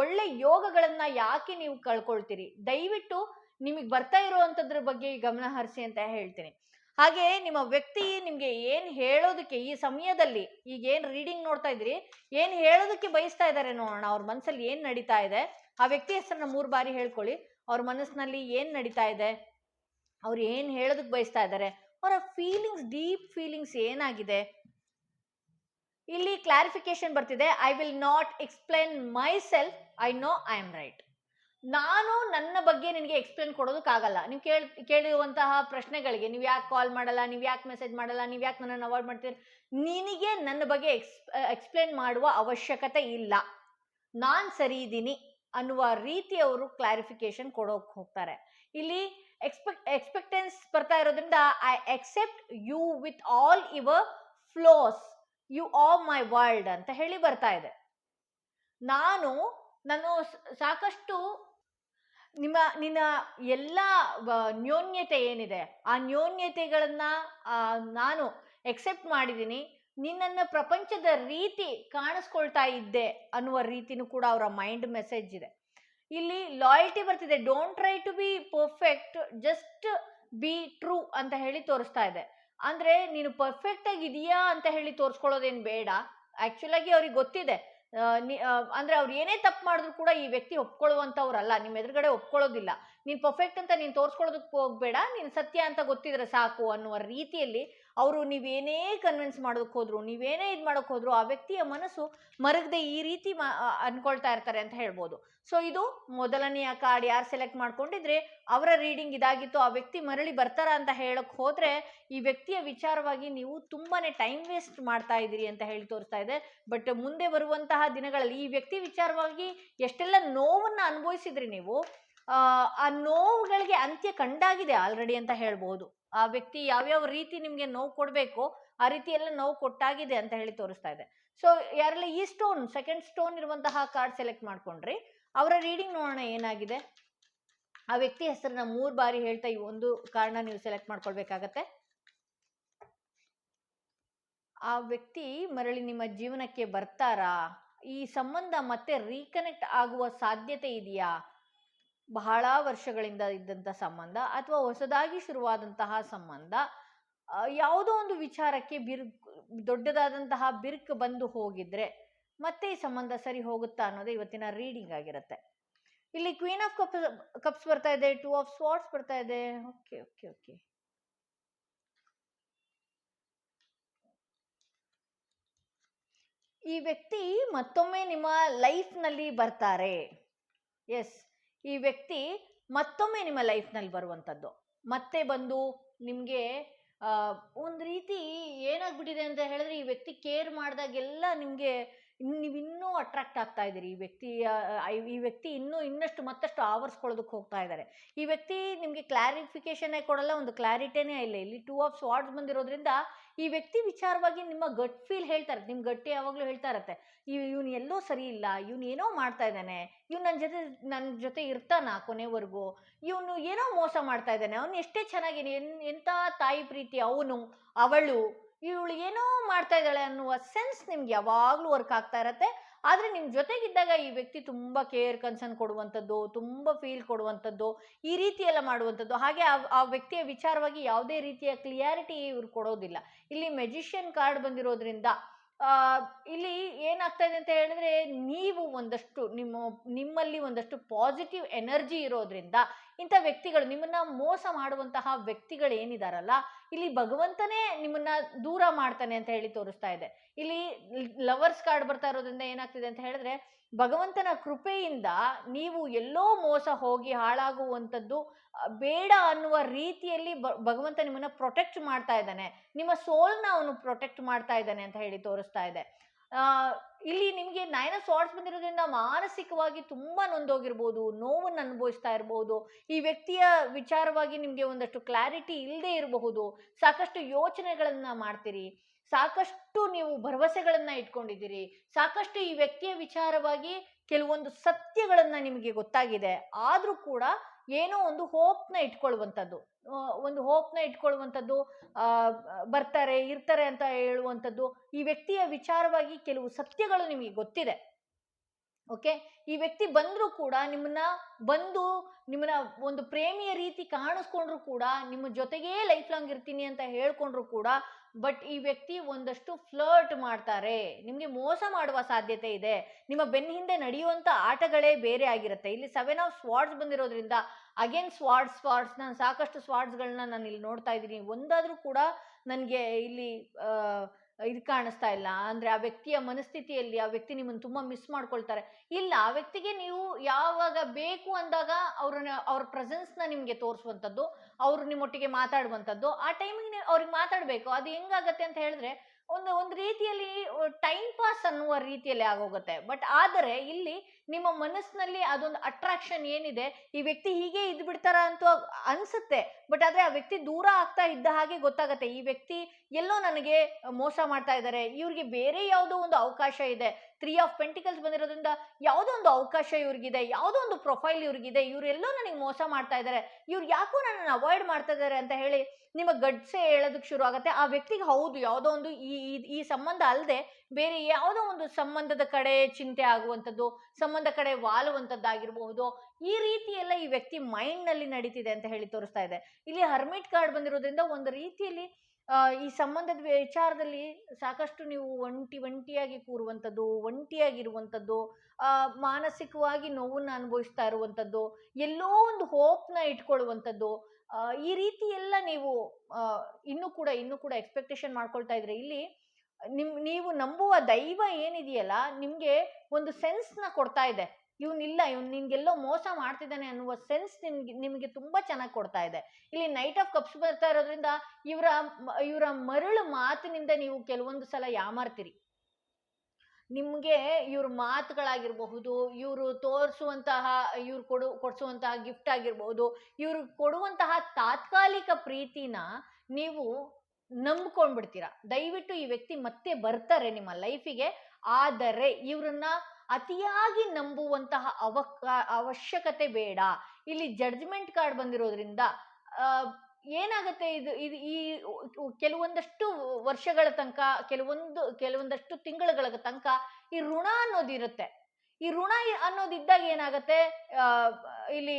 ಒಳ್ಳೆ ಯೋಗಗಳನ್ನ ಯಾಕೆ ನೀವು ಕಳ್ಕೊಳ್ತೀರಿ? ದಯವಿಟ್ಟು ನಿಮಗೆ ಬರ್ತಾ ಇರುವಂತದ್ರ ಬಗ್ಗೆ ಗಮನ ಹರಿಸಿ ಅಂತ ಹೇಳ್ತೀನಿ. ಹಾಗೆ ನಿಮ್ಮ ವ್ಯಕ್ತಿ ನಿಮ್ಗೆ ಏನ್ ಹೇಳೋದಕ್ಕೆ ಈ ಸಮಯದಲ್ಲಿ ಈಗ ಏನ್ ರೀಡಿಂಗ್ ನೋಡ್ತಾ ಇದ್ರಿ, ಏನ್ ಹೇಳೋದಕ್ಕೆ ಬಯಸ್ತಾ ಇದ್ದಾರೆ ನೋಡೋಣ. ಅವ್ರ ಮನಸ್ಸಲ್ಲಿ ಏನ್ ನಡೀತಾ ಇದೆ? ಆ ವ್ಯಕ್ತಿ ಹೆಸರನ್ನ ಮೂರ್ ಬಾರಿ ಹೇಳ್ಕೊಳ್ಳಿ. ಅವ್ರ ಮನಸ್ಸಿನಲ್ಲಿ ಏನ್ ನಡೀತಾ ಇದೆ? ಅವ್ರು ಏನ್ ಹೇಳೋದಕ್ಕೆ ಬಯಸ್ತಾ ಇದ್ದಾರೆ ಅವರ ಫೀಲಿಂಗ್ಸ್ ಡೀಪ್ ಫೀಲಿಂಗ್ಸ್ ಏನಾಗಿದೆ? ಇಲ್ಲಿ ಕ್ಲಾರಿಫಿಕೇಶನ್ ಬರ್ತಿದೆ. I will not explain myself I know I am right ನಾನು ನನ್ನ ಬಗ್ಗೆ ನಿನಗೆ ಎಕ್ಸ್ಪ್ಲೇನ್ ಕೊಡೋದಕ್ಕಾಗಲ್ಲ. ನೀವು ಕೇಳಿ, ಕೇಳಿರುವಂತಹ ಪ್ರಶ್ನೆಗಳಿಗೆ, ನೀವು ಯಾಕೆ ಕಾಲ್ ಮಾಡಲ್ಲ, ನೀವು ಯಾಕೆ ಮೆಸೇಜ್ ಮಾಡಲ್ಲ, ನೀವು ಯಾಕೆ ನನ್ನನ್ನು ಅವಾಯ್ಡ್ ಮಾಡ್ತೀರಿ? ನಿನಗೆ ನನ್ನ ಬಗ್ಗೆ ಎಕ್ಸ್ ಎಕ್ಸ್ಪ್ಲೇನ್ ಮಾಡುವ ಅವಶ್ಯಕತೆ ಇಲ್ಲ. ನಾನು ಸರಿ ಇದ್ದೀನಿ ಅನ್ನುವ ರೀತಿ ಅವರು ಕ್ಲಾರಿಫಿಕೇಶನ್ ಕೊಡೋಕೆ ಹೋಗ್ತಾರೆ. ಇಲ್ಲಿ ಎಕ್ಸ್ಪೆಕ್ಟ್ ಎಕ್ಸ್ಪೆಕ್ಟೆನ್ಸ್ ಬರ್ತಾ ಇರೋದ್ರಿಂದ I accept you with all your flaws you are my world ಅಂತ ಹೇಳಿ ಬರ್ತಾ ಇದೆ. ನಾನು ನಾನು ಸಾಕಷ್ಟು ನಿಮ್ಮ, ನಿನ್ನ ಎಲ್ಲ ನ್ಯೂನ್ಯತೆ ಏನಿದೆ, ಆ ನ್ಯೂನ್ಯತೆಗಳನ್ನ ನಾನು ಎಕ್ಸೆಪ್ಟ್ ಮಾಡಿದ್ದೀನಿ. ನಿನ್ನನ್ನು ಪ್ರಪಂಚದ ರೀತಿ ಕಾಣಿಸ್ಕೊಳ್ತಾ ಇದ್ದೆ ಅನ್ನುವ ರೀತಿನೂ ಕೂಡ ಅವರ ಮೈಂಡ್ ಮೆಸೇಜ್ ಇದೆ. ಇಲ್ಲಿ ಲಾಯಲ್ಟಿ ಬರ್ತಿದೆ. Don't try to be perfect just be true ಅಂತ ಹೇಳಿ ತೋರಿಸ್ತಾ ಇದೆ. ಅಂದ್ರೆ ನೀನು ಪರ್ಫೆಕ್ಟ್ ಆಗಿ ಇದೆಯಾ ಅಂತ ಹೇಳಿ ತೋರಿಸ್ಕೊಳ್ಳೋದೇನು ಬೇಡ. ಆಕ್ಚುಲ್ ಆಗಿ ಅವ್ರಿಗೆ ಗೊತ್ತಿದೆ. ಅಂದ್ರೆ ಅವ್ರು ಏನೇ ತಪ್ಪು ಮಾಡಿದ್ರು ಕೂಡ ಈ ವ್ಯಕ್ತಿ ಒಪ್ಕೊಳ್ಳುವಂಥವ್ರಲ್ಲ, ನಿಮ್ಮ ಎದುರುಗಡೆ ಒಪ್ಕೊಳ್ಳೋದಿಲ್ಲ. ನೀನು ಪರ್ಫೆಕ್ಟ್ ಅಂತ ನೀನು ತೋರಿಸ್ಕೊಳ್ಳೋದಕ್ಕೆ ಹೋಗ್ಬೇಡ, ನೀನು ಸತ್ಯ ಅಂತ ಗೊತ್ತಿದ್ರೆ ಸಾಕು ಅನ್ನುವ ರೀತಿಯಲ್ಲಿ ಅವರು ನೀವೇನೇ ಕನ್ವಿನ್ಸ್ ಮಾಡೋದಕ್ಕೆ ಹೋದ್ರು, ನೀವೇನೇ ಇದು ಮಾಡೋಕ್ಕೆ ಹೋದ್ರು, ಆ ವ್ಯಕ್ತಿಯ ಮನಸ್ಸು ಮರಗದೆ ಈ ರೀತಿ ಅನ್ಕೊಳ್ತಾ ಇರ್ತಾರೆ ಅಂತ ಹೇಳ್ಬೋದು. ಸೊ ಇದು ಮೊದಲನೆಯ ಕಾರ್ಡ್ ಯಾರು ಸೆಲೆಕ್ಟ್ ಮಾಡ್ಕೊಂಡಿದ್ರೆ ಅವರ ರೀಡಿಂಗ್ ಇದಾಗಿತ್ತು, ಆ ವ್ಯಕ್ತಿ ಮರಳಿ ಬರ್ತಾರ ಅಂತ ಹೇಳಕ್ ಹೋದ್ರೆ ಈ ವ್ಯಕ್ತಿಯ ವಿಚಾರವಾಗಿ ನೀವು ತುಂಬಾನೇ ಟೈಮ್ ವೇಸ್ಟ್ ಮಾಡ್ತಾ ಇದ್ದೀರಿ ಅಂತ ಹೇಳಿ ತೋರಿಸ್ತಾ ಇದೆ. ಬಟ್ ಮುಂದೆ ಬರುವಂತಹ ದಿನಗಳಲ್ಲಿ ಈ ವ್ಯಕ್ತಿ ವಿಚಾರವಾಗಿ ಎಷ್ಟೆಲ್ಲ ನೋವನ್ನು ಅನುಭವಿಸಿದ್ರಿ ನೀವು, ಆ ನೋವುಗಳಿಗೆ ಅಂತ್ಯ ಕಂಡಾಗಿದೆ ಆಲ್ರೆಡಿ ಅಂತ ಹೇಳ್ಬೋದು. ಆ ವ್ಯಕ್ತಿ ಯಾವ್ಯಾವ ರೀತಿ ನಿಮ್ಗೆ ನೋವು ಕೊಡಬೇಕು ಆ ರೀತಿ ಎಲ್ಲ ನೋವು ಕೊಟ್ಟಾಗಿದೆ ಅಂತ ಹೇಳಿ ತೋರಿಸ್ತಾ ಇದೆ. ಸೊ ಯಾರೆಲ್ಲ ಈ ಸ್ಟೋನ್ ಸೆಕೆಂಡ್ ಸ್ಟೋನ್ ಇರುವಂತಹ ಕಾರ್ಡ್ ಸೆಲೆಕ್ಟ್ ಮಾಡ್ಕೊಂಡ್ರಿ. ಅವರ ರೀಡಿಂಗ್ ನೋಡೋಣ ಏನಾಗಿದೆ. ಆ ವ್ಯಕ್ತಿ ಹೆಸರನ್ನ ಮೂರು ಬಾರಿ ಹೇಳ್ತಾ ಈ ಒಂದು ಕಾರ್ಡ್ನ ನೀವು ಸೆಲೆಕ್ಟ್ ಮಾಡ್ಕೊಳ್ಬೇಕಾಗತ್ತೆ. ಆ ವ್ಯಕ್ತಿ ಮರಳಿ ನಿಮ್ಮ ಜೀವನಕ್ಕೆ ಬರ್ತಾರಾ? ಈ ಸಂಬಂಧ ಮತ್ತೆ ರೀಕನೆಕ್ಟ್ ಆಗುವ ಸಾಧ್ಯತೆ ಇದೆಯಾ? ಬಹಳ ವರ್ಷಗಳಿಂದ ಇದ್ದಂಥ ಸಂಬಂಧ ಅಥವಾ ಹೊಸದಾಗಿ ಶುರುವಾದಂತಹ ಸಂಬಂಧ ಯಾವುದೋ ಒಂದು ವಿಚಾರಕ್ಕೆ ಬಿರುಕು, ದೊಡ್ಡದಾದಂತಹ ಬಿರುಕು ಬಂದು ಹೋಗಿದ್ರೆ ಮತ್ತೆ ಈ ಸಂಬಂಧ ಸರಿ ಹೋಗುತ್ತಾ ಅನ್ನೋದು ಇವತ್ತಿನ ರೀಡಿಂಗ್ ಆಗಿರುತ್ತೆ. ಇಲ್ಲಿ ಕ್ವೀನ್ ಆಫ್ ಕಪ್ಸ್ ಕಪ್ಸ್ ಬರ್ತಾ ಇದೆ ಟೂ ಆಫ್ ಸ್ವಾಟ್ಸ್ ಬರ್ತಾ ಇದೆ. ಓಕೆ ಓಕೆ ಓಕೆ ಈ ವ್ಯಕ್ತಿ ಮತ್ತೊಮ್ಮೆ ನಿಮ್ಮ ಲೈಫ್ನಲ್ಲಿ ಬರ್ತಾರೆ. ಎಸ್ ಈ ವ್ಯಕ್ತಿ ಮತ್ತೊಮ್ಮೆ ನಿಮ್ಮ ಲೈಫ್ನಲ್ಲಿ ಬರುವಂಥದ್ದು ಮತ್ತೆ ಬಂದು ನಿಮಗೆ ಒಂದು ರೀತಿ ಏನಾಗ್ಬಿಟ್ಟಿದೆ ಅಂತ ಹೇಳಿದ್ರೆ ಈ ವ್ಯಕ್ತಿ ಕೇರ್ ಮಾಡಿದಾಗೆಲ್ಲ ನಿಮಗೆ ನೀವು ಇನ್ನೂ ಅಟ್ರಾಕ್ಟ್ ಆಗ್ತಾ ಇದ್ದೀರಿ. ಈ ವ್ಯಕ್ತಿ ಈ ವ್ಯಕ್ತಿ ಇನ್ನೂ ಇನ್ನಷ್ಟು ಮತ್ತಷ್ಟು ಆವರಿಸ್ಕೊಳ್ಳೋದಕ್ಕೆ ಹೋಗ್ತಾ ಇದ್ದಾರೆ. ಈ ವ್ಯಕ್ತಿ ನಿಮಗೆ ಕ್ಲಾರಿಫಿಕೇಶನೇ ಕೊಡಲ್ಲ, ಒಂದು ಕ್ಲಾರಿಟಿನೇ ಇಲ್ಲ. ಇಲ್ಲಿ ಟೂ ಆಫ್ ಸ್ವಾರ್ಡ್ಸ್ ಬಂದಿರೋದ್ರಿಂದ ಈ ವ್ಯಕ್ತಿ ವಿಚಾರವಾಗಿ ನಿಮ್ಮ ಗಟ್ ಫೀಲ್ ಹೇಳ್ತಾರೆ ನಿಮ್ಮ ಗಟ್ಟಿ ಯಾವಾಗಲೂ ಹೇಳ್ತಾ ಇರತ್ತೆ ಇವ್ ಇವ್ನು ಎಲ್ಲೋ ಸರಿ ಇಲ್ಲ, ಇವ್ನು ಏನೋ ಮಾಡ್ತಾ ಇದ್ದಾನೆ, ಇವ್ನು ನನ್ನ ಜೊತೆ ನನ್ನ ಜೊತೆ ಇರ್ತಾನ ಕೊನೆವರೆಗೂ, ಇವನು ಏನೋ ಮೋಸ ಮಾಡ್ತಾ ಇದ್ದಾನೆ, ಅವನು ಎಷ್ಟೇ ಚೆನ್ನಾಗಿ ಎನ್ ಎಂಥ ತಾಯಿ ಪ್ರೀತಿ ಅವನು, ಅವಳು, ಇವಳು ಏನೋ ಮಾಡ್ತಾ ಇದ್ದಾಳೆ ಅನ್ನುವ ಸೆನ್ಸ್ ನಿಮ್ಗೆ ಯಾವಾಗಲೂ ವರ್ಕ್ ಆಗ್ತಾ ಇರತ್ತೆ. ಆದರೆ ನಿಮ್ಮ ಜೊತೆಗಿದ್ದಾಗ ಈ ವ್ಯಕ್ತಿ ತುಂಬ ಕೇರ್ ಕನ್ಸರ್ನ್ ಕೊಡುವಂಥದ್ದು ತುಂಬ ಫೀಲ್ ಕೊಡುವಂಥದ್ದು ಈ ರೀತಿ ಎಲ್ಲ ಮಾಡುವಂಥದ್ದು ಹಾಗೆ ಆ ವ್ಯಕ್ತಿಯ ವಿಚಾರವಾಗಿ ಯಾವುದೇ ರೀತಿಯ ಕ್ಲಿಯಾರಿಟಿ ಇವರು ಕೊಡೋದಿಲ್ಲ. ಇಲ್ಲಿ ಮೆಜಿಷಿಯನ್ ಕಾರ್ಡ್ ಬಂದಿರೋದ್ರಿಂದ ಇಲ್ಲಿ ಏನಾಗ್ತಾ ಇದೆ ಅಂತ ಹೇಳಿದ್ರೆ ನೀವು ಒಂದಷ್ಟು ನಿಮ್ಮ, ನಿಮ್ಮಲ್ಲಿ ಒಂದಷ್ಟು ಪಾಸಿಟಿವ್ ಎನರ್ಜಿ ಇರೋದ್ರಿಂದ ಇಂಥ ವ್ಯಕ್ತಿಗಳು, ನಿಮ್ಮನ್ನ ಮೋಸ ಮಾಡುವಂತಹ ವ್ಯಕ್ತಿಗಳು ಏನಿದಾರಲ್ಲ ಇಲ್ಲಿ ಭಗವಂತನೇ ನಿಮ್ಮನ್ನ ದೂರ ಮಾಡ್ತಾನೆ ಅಂತ ಹೇಳಿ ತೋರಿಸ್ತಾ ಇದೆ. ಇಲ್ಲಿ ಲವರ್ಸ್ ಕಾರ್ಡ್ ಬರ್ತಾ ಇರೋದ್ರಿಂದ ಏನಾಗ್ತಿದೆ ಅಂತ ಹೇಳಿದ್ರೆ ಭಗವಂತನ ಕೃಪೆಯಿಂದ ನೀವು ಎಲ್ಲೋ ಮೋಸ ಹೋಗಿ ಹಾಳಾಗುವಂಥದ್ದು ಬೇಡ ಅನ್ನುವ ರೀತಿಯಲ್ಲಿ ಭಗವಂತ ನಿಮ್ಮನ್ನ ಪ್ರೊಟೆಕ್ಟ್ ಮಾಡ್ತಾ ಇದ್ದಾನೆ. ನಿಮ್ಮ ಸೋಲ್ನ ಅವನು ಪ್ರೊಟೆಕ್ಟ್ ಮಾಡ್ತಾ ಇದ್ದಾನೆ ಅಂತ ಹೇಳಿ ತೋರಿಸ್ತಾ ಇದೆ. ಇಲ್ಲಿ ನಿಮಗೆ ನಯನ ಸ್ವಾರ್ಡ್ಸ್ ಬಂದಿರೋದ್ರಿಂದ ಮಾನಸಿಕವಾಗಿ ತುಂಬಾ ನೊಂದೋಗಿರ್ಬೋದು, ನೋವನ್ನು ಅನುಭವಿಸ್ತಾ ಇರ್ಬೋದು. ಈ ವ್ಯಕ್ತಿಯ ವಿಚಾರವಾಗಿ ನಿಮಗೆ ಒಂದಷ್ಟು ಕ್ಲಾರಿಟಿ ಇಲ್ಲದೆ ಇರಬಹುದು. ಸಾಕಷ್ಟು ಯೋಚನೆಗಳನ್ನ ಮಾಡ್ತೀರಿ. ಸಾಕಷ್ಟು ನೀವು ಭರವಸೆಗಳನ್ನ ಇಟ್ಕೊಂಡಿದ್ದೀರಿ. ಸಾಕಷ್ಟು ಈ ವ್ಯಕ್ತಿಯ ವಿಚಾರವಾಗಿ ಕೆಲವೊಂದು ಸತ್ಯಗಳನ್ನ ನಿಮಗೆ ಗೊತ್ತಾಗಿದೆ. ಆದ್ರೂ ಕೂಡ ಏನೋ ಒಂದು ಹೋಪ್ನ ಇಟ್ಕೊಳ್ಳುವಂಥದ್ದು. ಒಂದು ಹೋಪ್ನ ಇಟ್ಕೊಳ್ಳುವಂಥದ್ದು ಬರ್ತಾರೆ, ಇರ್ತಾರೆ ಅಂತ ಹೇಳುವಂಥದ್ದು, ಈ ವ್ಯಕ್ತಿಯ ವಿಚಾರವಾಗಿ ಕೆಲವು ಸತ್ಯಗಳು ನಿಮಗೆ ಗೊತ್ತಿದೆ. ಓಕೆ? ಈ ವ್ಯಕ್ತಿ ಬಂದರೂ ಕೂಡ ನಿಮ್ಮನ್ನ ಬಂದು ನಿಮ್ಮನ್ನ ಒಂದು ಪ್ರೇಮಿಯ ರೀತಿ ಕಾಣಿಸ್ಕೊಂಡ್ರು ಕೂಡ, ನಿಮ್ಮ ಜೊತೆಗೇ ಲೈಫ್ ಲಾಂಗ್ ಇರ್ತೀನಿ ಅಂತ ಹೇಳ್ಕೊಂಡ್ರು ಕೂಡ ಬಟ್ ಈ ವ್ಯಕ್ತಿ ಒಂದಷ್ಟು ಫ್ಲರ್ಟ್ ಮಾಡ್ತಾರೆ. ನಿಮಗೆ ಮೋಸ ಮಾಡುವ ಸಾಧ್ಯತೆ ಇದೆ. ನಿಮ್ಮ ಬೆನ್ನ ಹಿಂದೆ ನಡೆಯುವಂಥ ಆಟಗಳೇ ಬೇರೆ ಆಗಿರುತ್ತೆ. ಇಲ್ಲಿ ಸೆವೆನ್ ಆಫ್ ಸ್ವಾರ್ಡ್ಸ್ ಬಂದಿರೋದ್ರಿಂದ ಅಗೇನ್ ಸ್ವಾರ್ಡ್ಸ್ ಸ್ವಾರ್ಡ್ಸ್ ನಾನು ಸಾಕಷ್ಟು ಸ್ವಾರ್ಡ್ಸ್ಗಳನ್ನ ನಾನು ಇಲ್ಲಿ ನೋಡ್ತಾ ಇದ್ದೀನಿ. ಒಂದಾದರೂ ಕೂಡ ನನಗೆ ಇಲ್ಲಿ ಇದು ಕಾಣಿಸ್ತಾ ಇಲ್ಲ. ಅಂದರೆ ಆ ವ್ಯಕ್ತಿಯ ಮನಸ್ಥಿತಿಯಲ್ಲಿ ಆ ವ್ಯಕ್ತಿ ನಿಮ್ಮನ್ನು ತುಂಬ ಮಿಸ್ ಮಾಡ್ಕೊಳ್ತಾರೆ. ಇಲ್ಲ, ಆ ವ್ಯಕ್ತಿಗೆ ನೀವು ಯಾವಾಗ ಬೇಕು ಅಂದಾಗ ಅವ್ರನ್ನ, ಅವ್ರ ಪ್ರೆಸೆನ್ಸ್ನ ನಿಮಗೆ ತೋರಿಸುವಂಥದ್ದು, ಅವರು ನಿಮ್ಮೊಟ್ಟಿಗೆ ಮಾತಾಡುವಂಥದ್ದು, ಆ ಟೈಮಿಗೆ ಅವ್ರಿಗೆ ಮಾತಾಡಬೇಕು. ಅದು ಹೆಂಗಾಗತ್ತೆ ಅಂತ ಹೇಳಿದ್ರೆ ಒಂದು ಒಂದು ರೀತಿಯಲ್ಲಿ ಟೈಮ್ ಪಾಸ್ ಅನ್ನುವ ರೀತಿಯಲ್ಲಿ ಆಗೋಗುತ್ತೆ. ಬಟ್ ಆದರೆ ಇಲ್ಲಿ ನಿಮ್ಮ ಮನಸ್ಸಿನಲ್ಲಿ ಅದೊಂದು ಅಟ್ರಾಕ್ಷನ್ ಏನಿದೆ, ಈ ವ್ಯಕ್ತಿ ಹೀಗೆ ಇದ್ ಬಿಡ್ತಾರ ಅಂತ ಅನ್ಸುತ್ತೆ. ಬಟ್ ಆದ್ರೆ ಆ ವ್ಯಕ್ತಿ ದೂರ ಆಗ್ತಾ ಇದ್ದ ಹಾಗೆ ಗೊತ್ತಾಗತ್ತೆ. ಈ ವ್ಯಕ್ತಿ ಎಲ್ಲೋ ನನಗೆ ಮೋಸ ಮಾಡ್ತಾ ಇದ್ದಾರೆ. ಇವ್ರಿಗೆ ಬೇರೆ ಯಾವುದೋ ಒಂದು ಅವಕಾಶ ಇದೆ. ತ್ರೀ ಆಫ್ ಪೆಂಟಿಕಲ್ಸ್ ಬಂದಿರೋದ್ರಿಂದ ಯಾವುದೋ ಒಂದು ಅವಕಾಶ ಇವ್ರಿಗಿದೆ, ಯಾವುದೋ ಒಂದು ಪ್ರೊಫೈಲ್ ಇವ್ರಿಗಿದೆ, ಇವರೆಲ್ಲೋ ನನಗೆ ಮೋಸ ಮಾಡ್ತಾ ಇದ್ದಾರೆ ಇವ್ರು ಯಾಕೋ ನನ್ನನ್ನು ಅವಾಯ್ಡ್ ಮಾಡ್ತಾ ಇದ್ದಾರೆ ಅಂತ ಹೇಳಿ ನಿಮ್ಮ ಗಡ್ಸೆ ಹೇಳೋದಕ್ಕೆ ಶುರು ಆಗುತ್ತೆ. ಆ ವ್ಯಕ್ತಿಗೆ ಹೌದು, ಯಾವುದೋ ಒಂದು ಈ, ಈ- ಸಂಬಂಧ ಅಲ್ಲದೆ ಬೇರೆ ಯಾವುದೋ ಒಂದು ಸಂಬಂಧದ ಕಡೆ ಚಿಂತೆ ಆಗುವಂಥದ್ದು, ಸಂಬಂಧ ಕಡೆ ವಾಲುವಂಥದ್ದಾಗಿರಬಹುದು, ಈ ರೀತಿ ಎಲ್ಲ ಈ ವ್ಯಕ್ತಿ ಮೈಂಡ್ನಲ್ಲಿ ನಡೀತಿದೆ ಅಂತ ಹೇಳಿ ತೋರಿಸ್ತಾ ಇದೆ. ಇಲ್ಲಿ ಹರ್ಮಿಟ್ ಕಾರ್ಡ್ ಬಂದಿರೋದ್ರಿಂದ ಒಂದು ರೀತಿಯಲ್ಲಿ ಈ ಸಂಬಂಧದ ವಿಚಾರದಲ್ಲಿ ಸಾಕಷ್ಟು ನೀವು ಒಂಟಿ ಒಂಟಿಯಾಗಿ ಕೂರುವಂಥದ್ದು, ಒಂಟಿಯಾಗಿರುವಂಥದ್ದು ಮಾನಸಿಕವಾಗಿ ನೋವನ್ನು ಅನುಭವಿಸ್ತಾ ಇರುವಂಥದ್ದು, ಎಲ್ಲೋ ಒಂದು ಹೋಪ್ನ ಇಟ್ಕೊಳ್ಳುವಂಥದ್ದು ಈ ರೀತಿ ಎಲ್ಲ ನೀವು ಇನ್ನೂ ಕೂಡ ಇನ್ನೂ ಕೂಡ ಎಕ್ಸ್ಪೆಕ್ಟೇಷನ್ ಮಾಡ್ಕೊಳ್ತಾ ಇದ್ರೆ ಇಲ್ಲಿ ನಿಮ್, ನೀವು ನಂಬುವ ದೈವ ಏನಿದೆಯಲ್ಲ, ನಿಮಗೆ ಒಂದು ಸೆನ್ಸ್ನ ಕೊಡ್ತಾ ಇದೆ. ಇವನಿಲ್ಲ, ಇವ್ನು ನಿನ್ಗೆಲ್ಲೋ ಮೋಸ ಮಾಡ್ತಿದ್ದಾನೆ ಅನ್ನುವ ಸೆನ್ಸ್ ನಿಮ್ಗೆ ನಿಮಗೆ ತುಂಬಾ ಚೆನ್ನಾಗಿ ಕೊಡ್ತಾ ಇದೆ. ಇಲ್ಲಿ ನೈಟ್ ಆಫ್ ಕಪ್ಸ್ ಬರ್ತಾ ಇರೋದ್ರಿಂದ ಇವರ ಇವರ ಮರಳು ಮಾತಿನಿಂದ ನೀವು ಕೆಲವೊಂದು ಸಲ ಯಾಮಾರ್ತೀರಿ. ನಿಮಗೆ ಇವ್ರ ಮಾತುಗಳಾಗಿರಬಹುದು, ಇವರು ತೋರಿಸುವಂತಹ, ಇವ್ರು ಕೊಡು, ಕೊಡಿಸುವಂತಹ ಗಿಫ್ಟ್ ಆಗಿರ್ಬಹುದು, ಇವ್ರು ಕೊಡುವಂತಹ ತಾತ್ಕಾಲಿಕ ಪ್ರೀತಿನ ನೀವು ನಂಬ್ಕೊಂಡ್ಬಿಡ್ತೀರಾ. ದಯವಿಟ್ಟು ಈ ವ್ಯಕ್ತಿ ಮತ್ತೆ ಬರ್ತಾರೆ ನಿಮ್ಮ ಲೈಫಿಗೆ ಆದರೆ ಇವ್ರನ್ನ ಅತಿಯಾಗಿ ನಂಬುವಂತಹ ಅವಕ, ಅವಶ್ಯಕತೆ ಬೇಡ. ಇಲ್ಲಿ ಜಡ್ಜ್ಮೆಂಟ್ ಕಾರ್ಡ್ ಬಂದಿರೋದ್ರಿಂದ ಏನಾಗುತ್ತೆ ಇದು ಇದು ಈ ಕೆಲವೊಂದಷ್ಟು ವರ್ಷಗಳ ತನಕ, ಕೆಲವೊಂದು, ಕೆಲವೊಂದಷ್ಟು ತಿಂಗಳುಗಳ ತನಕ ಈ ಋಣ ಅನ್ನೋದಿರುತ್ತೆ ಈ ಋಣ ಅನ್ನೋದಿದ್ದಾಗ ಏನಾಗತ್ತೆ ಇಲ್ಲಿ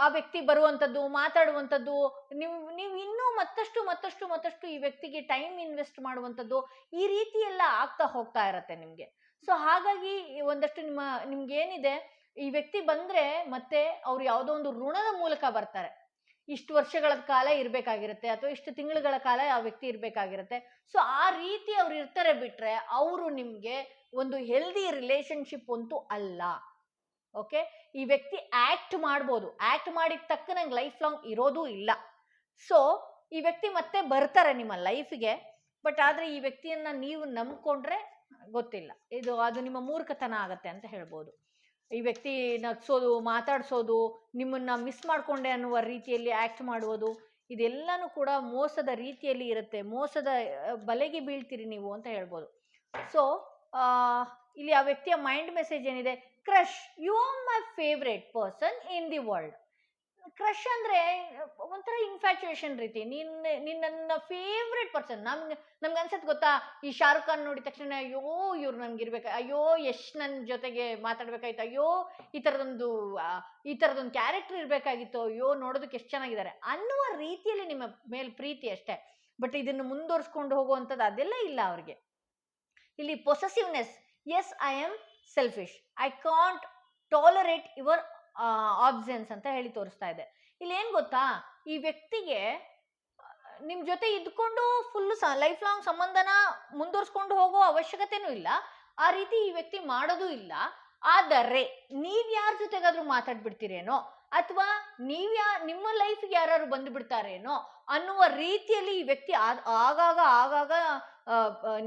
ಆ ವ್ಯಕ್ತಿ ಬರುವಂಥದ್ದು, ಮಾತಾಡುವಂಥದ್ದು, ನೀವು ನೀವು ಇನ್ನೂ ಮತ್ತಷ್ಟು ಮತ್ತಷ್ಟು ಮತ್ತಷ್ಟು ಈ ವ್ಯಕ್ತಿಗೆ ಟೈಮ್ ಇನ್ವೆಸ್ಟ್ ಮಾಡುವಂಥದ್ದು ಈ ರೀತಿ ಎಲ್ಲ ಆಗ್ತಾ ಹೋಗ್ತಾ ಇರತ್ತೆ ನಿಮಗೆ. ಸೊ ಹಾಗಾಗಿ ಒಂದಷ್ಟು ನಿಮ್ಮ, ನಿಮ್ಗೇನಿದೆ, ಈ ವ್ಯಕ್ತಿ ಬಂದ್ರೆ ಮತ್ತೆ ಅವ್ರು ಯಾವುದೋ ಒಂದು ಋಣದ ಮೂಲಕ ಬರ್ತಾರೆ. ಇಷ್ಟು ವರ್ಷಗಳ ಕಾಲ ಇರಬೇಕಾಗಿರುತ್ತೆ ಅಥವಾ ಇಷ್ಟು ತಿಂಗಳುಗಳ ಕಾಲ ಆ ವ್ಯಕ್ತಿ ಇರಬೇಕಾಗಿರುತ್ತೆ. ಸೊ ಆ ರೀತಿ ಅವ್ರು ಇರ್ತಾರೆ ಬಿಟ್ರೆ ಅವರು ನಿಮಗೆ ಒಂದು ಹೆಲ್ದಿ ರಿಲೇಶನ್ಶಿಪ್ ಅಂತೂ ಅಲ್ಲ. ಓಕೆ? ಈ ವ್ಯಕ್ತಿ ಆಕ್ಟ್ ಮಾಡ್ಬೋದು. ಆಕ್ಟ್ ಮಾಡಿದ ತಕ್ಕ ನಂಗೆ ಲೈಫ್ ಲಾಂಗ್ ಇರೋದೂ ಇಲ್ಲ. ಸೊ ಈ ವ್ಯಕ್ತಿ ಮತ್ತೆ ಬರ್ತಾರೆ ನಿಮ್ಮ ಲೈಫ್ಗೆ ಬಟ್ ಆದರೆ ಈ ವ್ಯಕ್ತಿಯನ್ನ ನೀವು ನಂಬ್ಕೊಂಡ್ರೆ ಗೊತ್ತಿಲ್ಲ. ಇದು ಅದು ನಿಮ್ಮ ಮೂರ್ಖತನ ಆಗತ್ತೆ ಅಂತ ಹೇಳ್ಬೋದು. ಈ ವ್ಯಕ್ತಿ ನಗ್ಸೋದು, ಮಾತಾಡ್ಸೋದು, ನಿಮ್ಮನ್ನ ಮಿಸ್ ಮಾಡ್ಕೊಂಡೆ ಅನ್ನುವ ರೀತಿಯಲ್ಲಿ ಆ್ಯಕ್ಟ್ ಮಾಡುವುದು, ಇದೆಲ್ಲನೂ ಕೂಡ ಮೋಸದ ರೀತಿಯಲ್ಲಿ ಇರುತ್ತೆ. ಮೋಸದ ಬಲೆಗೆ ಬೀಳ್ತೀರಿ ನೀವು ಅಂತ ಹೇಳ್ಬೋದು. ಸೊ ಇಲ್ಲಿ ಆ ವ್ಯಕ್ತಿಯ ಮೈಂಡ್ ಮೆಸೇಜ್ ಏನಿದೆ? Crush you are my favourite person in the world crush ಅಂದ್ರೆ, ಒಂಥರ ಇನ್ಫ್ಯಾಚುಯೇಷನ್ ರೀತಿ. ನೀನ್ ನೀನ್ ನನ್ನ ಫೇವ್ರೆಟ್ ಪರ್ಸನ್ ನಮ್ಗೆ ನಮ್ಗೆ ಅನ್ಸತ್ ಗೊತ್ತಾ? ಈ ಶಾರುಖ್ ಖಾನ್ ನೋಡಿದ ತಕ್ಷಣ ಅಯ್ಯೋ, ಇವ್ರು ನಮ್ಗೆ ಇರ್ಬೇಕು ಅಯ್ಯೋ, ಯಶ್ ನನ್ನ ಜೊತೆಗೆ ಮಾತಾಡ್ಬೇಕಾಯ್ತು, ಅಯ್ಯೋ, ಈ ಥರದೊಂದು ಈ ಥರದೊಂದು ಕ್ಯಾರೆಕ್ಟರ್ ಇರಬೇಕಾಗಿತ್ತು, ಅಯ್ಯೋ, ನೋಡೋದಕ್ಕೆ ಎಷ್ಟು ಚೆನ್ನಾಗಿದ್ದಾರೆ ಅನ್ನುವ ರೀತಿಯಲ್ಲಿ ನಿಮ್ಮ ಮೇಲೆ ಪ್ರೀತಿ ಅಷ್ಟೇ. ಬಟ್ ಇದನ್ನು ಮುಂದುವರ್ಸ್ಕೊಂಡು ಹೋಗುವಂಥದ್ದು ಅದೆಲ್ಲ ಇಲ್ಲ ಅವ್ರಿಗೆ. ಇಲ್ಲಿ possessiveness yes I am selfish I can't tolerate your absence ಅಂತ ಹೇಳಿ ತೋರಿಸ್ತಾ ಇದೆ. ಇಲ್ಲಿ ಏನು ಗೊತ್ತಾ? ಈ ವ್ಯಕ್ತಿಗೆ ನಿಮ್ಮ ಜೊತೆ ಇದ್ಕೊಂಡು ಫುಲ್ ಲೈಫ್ ಲಾಂಗ್ ಸಂಬಂಧನ ಮುಂದುವರ್ಸ್ಕೊಂಡು ಹೋಗೋ ಅವಶ್ಯಕತೆನೂ ಇಲ್ಲ. ಆ ರೀತಿ ಈ ವ್ಯಕ್ತಿ ಮಾಡೋದು ಇಲ್ಲ. ಆದರೆ, ನೀವು ಯಾರ ಜೊತೆಗಾದ್ರೂ ಮಾತಾಡ್ಬಿಡ್ತೀರೇನೋ, ಅಥವಾ ನೀವು ಯಾ, ನಿಮ್ಮ ಲೈಫ್ಗೆ ಯಾರು ಬಂದು ಬಿಡ್ತಾರೇನೋ ಅನ್ನುವ ರೀತಿಯಲ್ಲಿ ಈ ವ್ಯಕ್ತಿ ಆಗಾಗ ಆಗಾಗ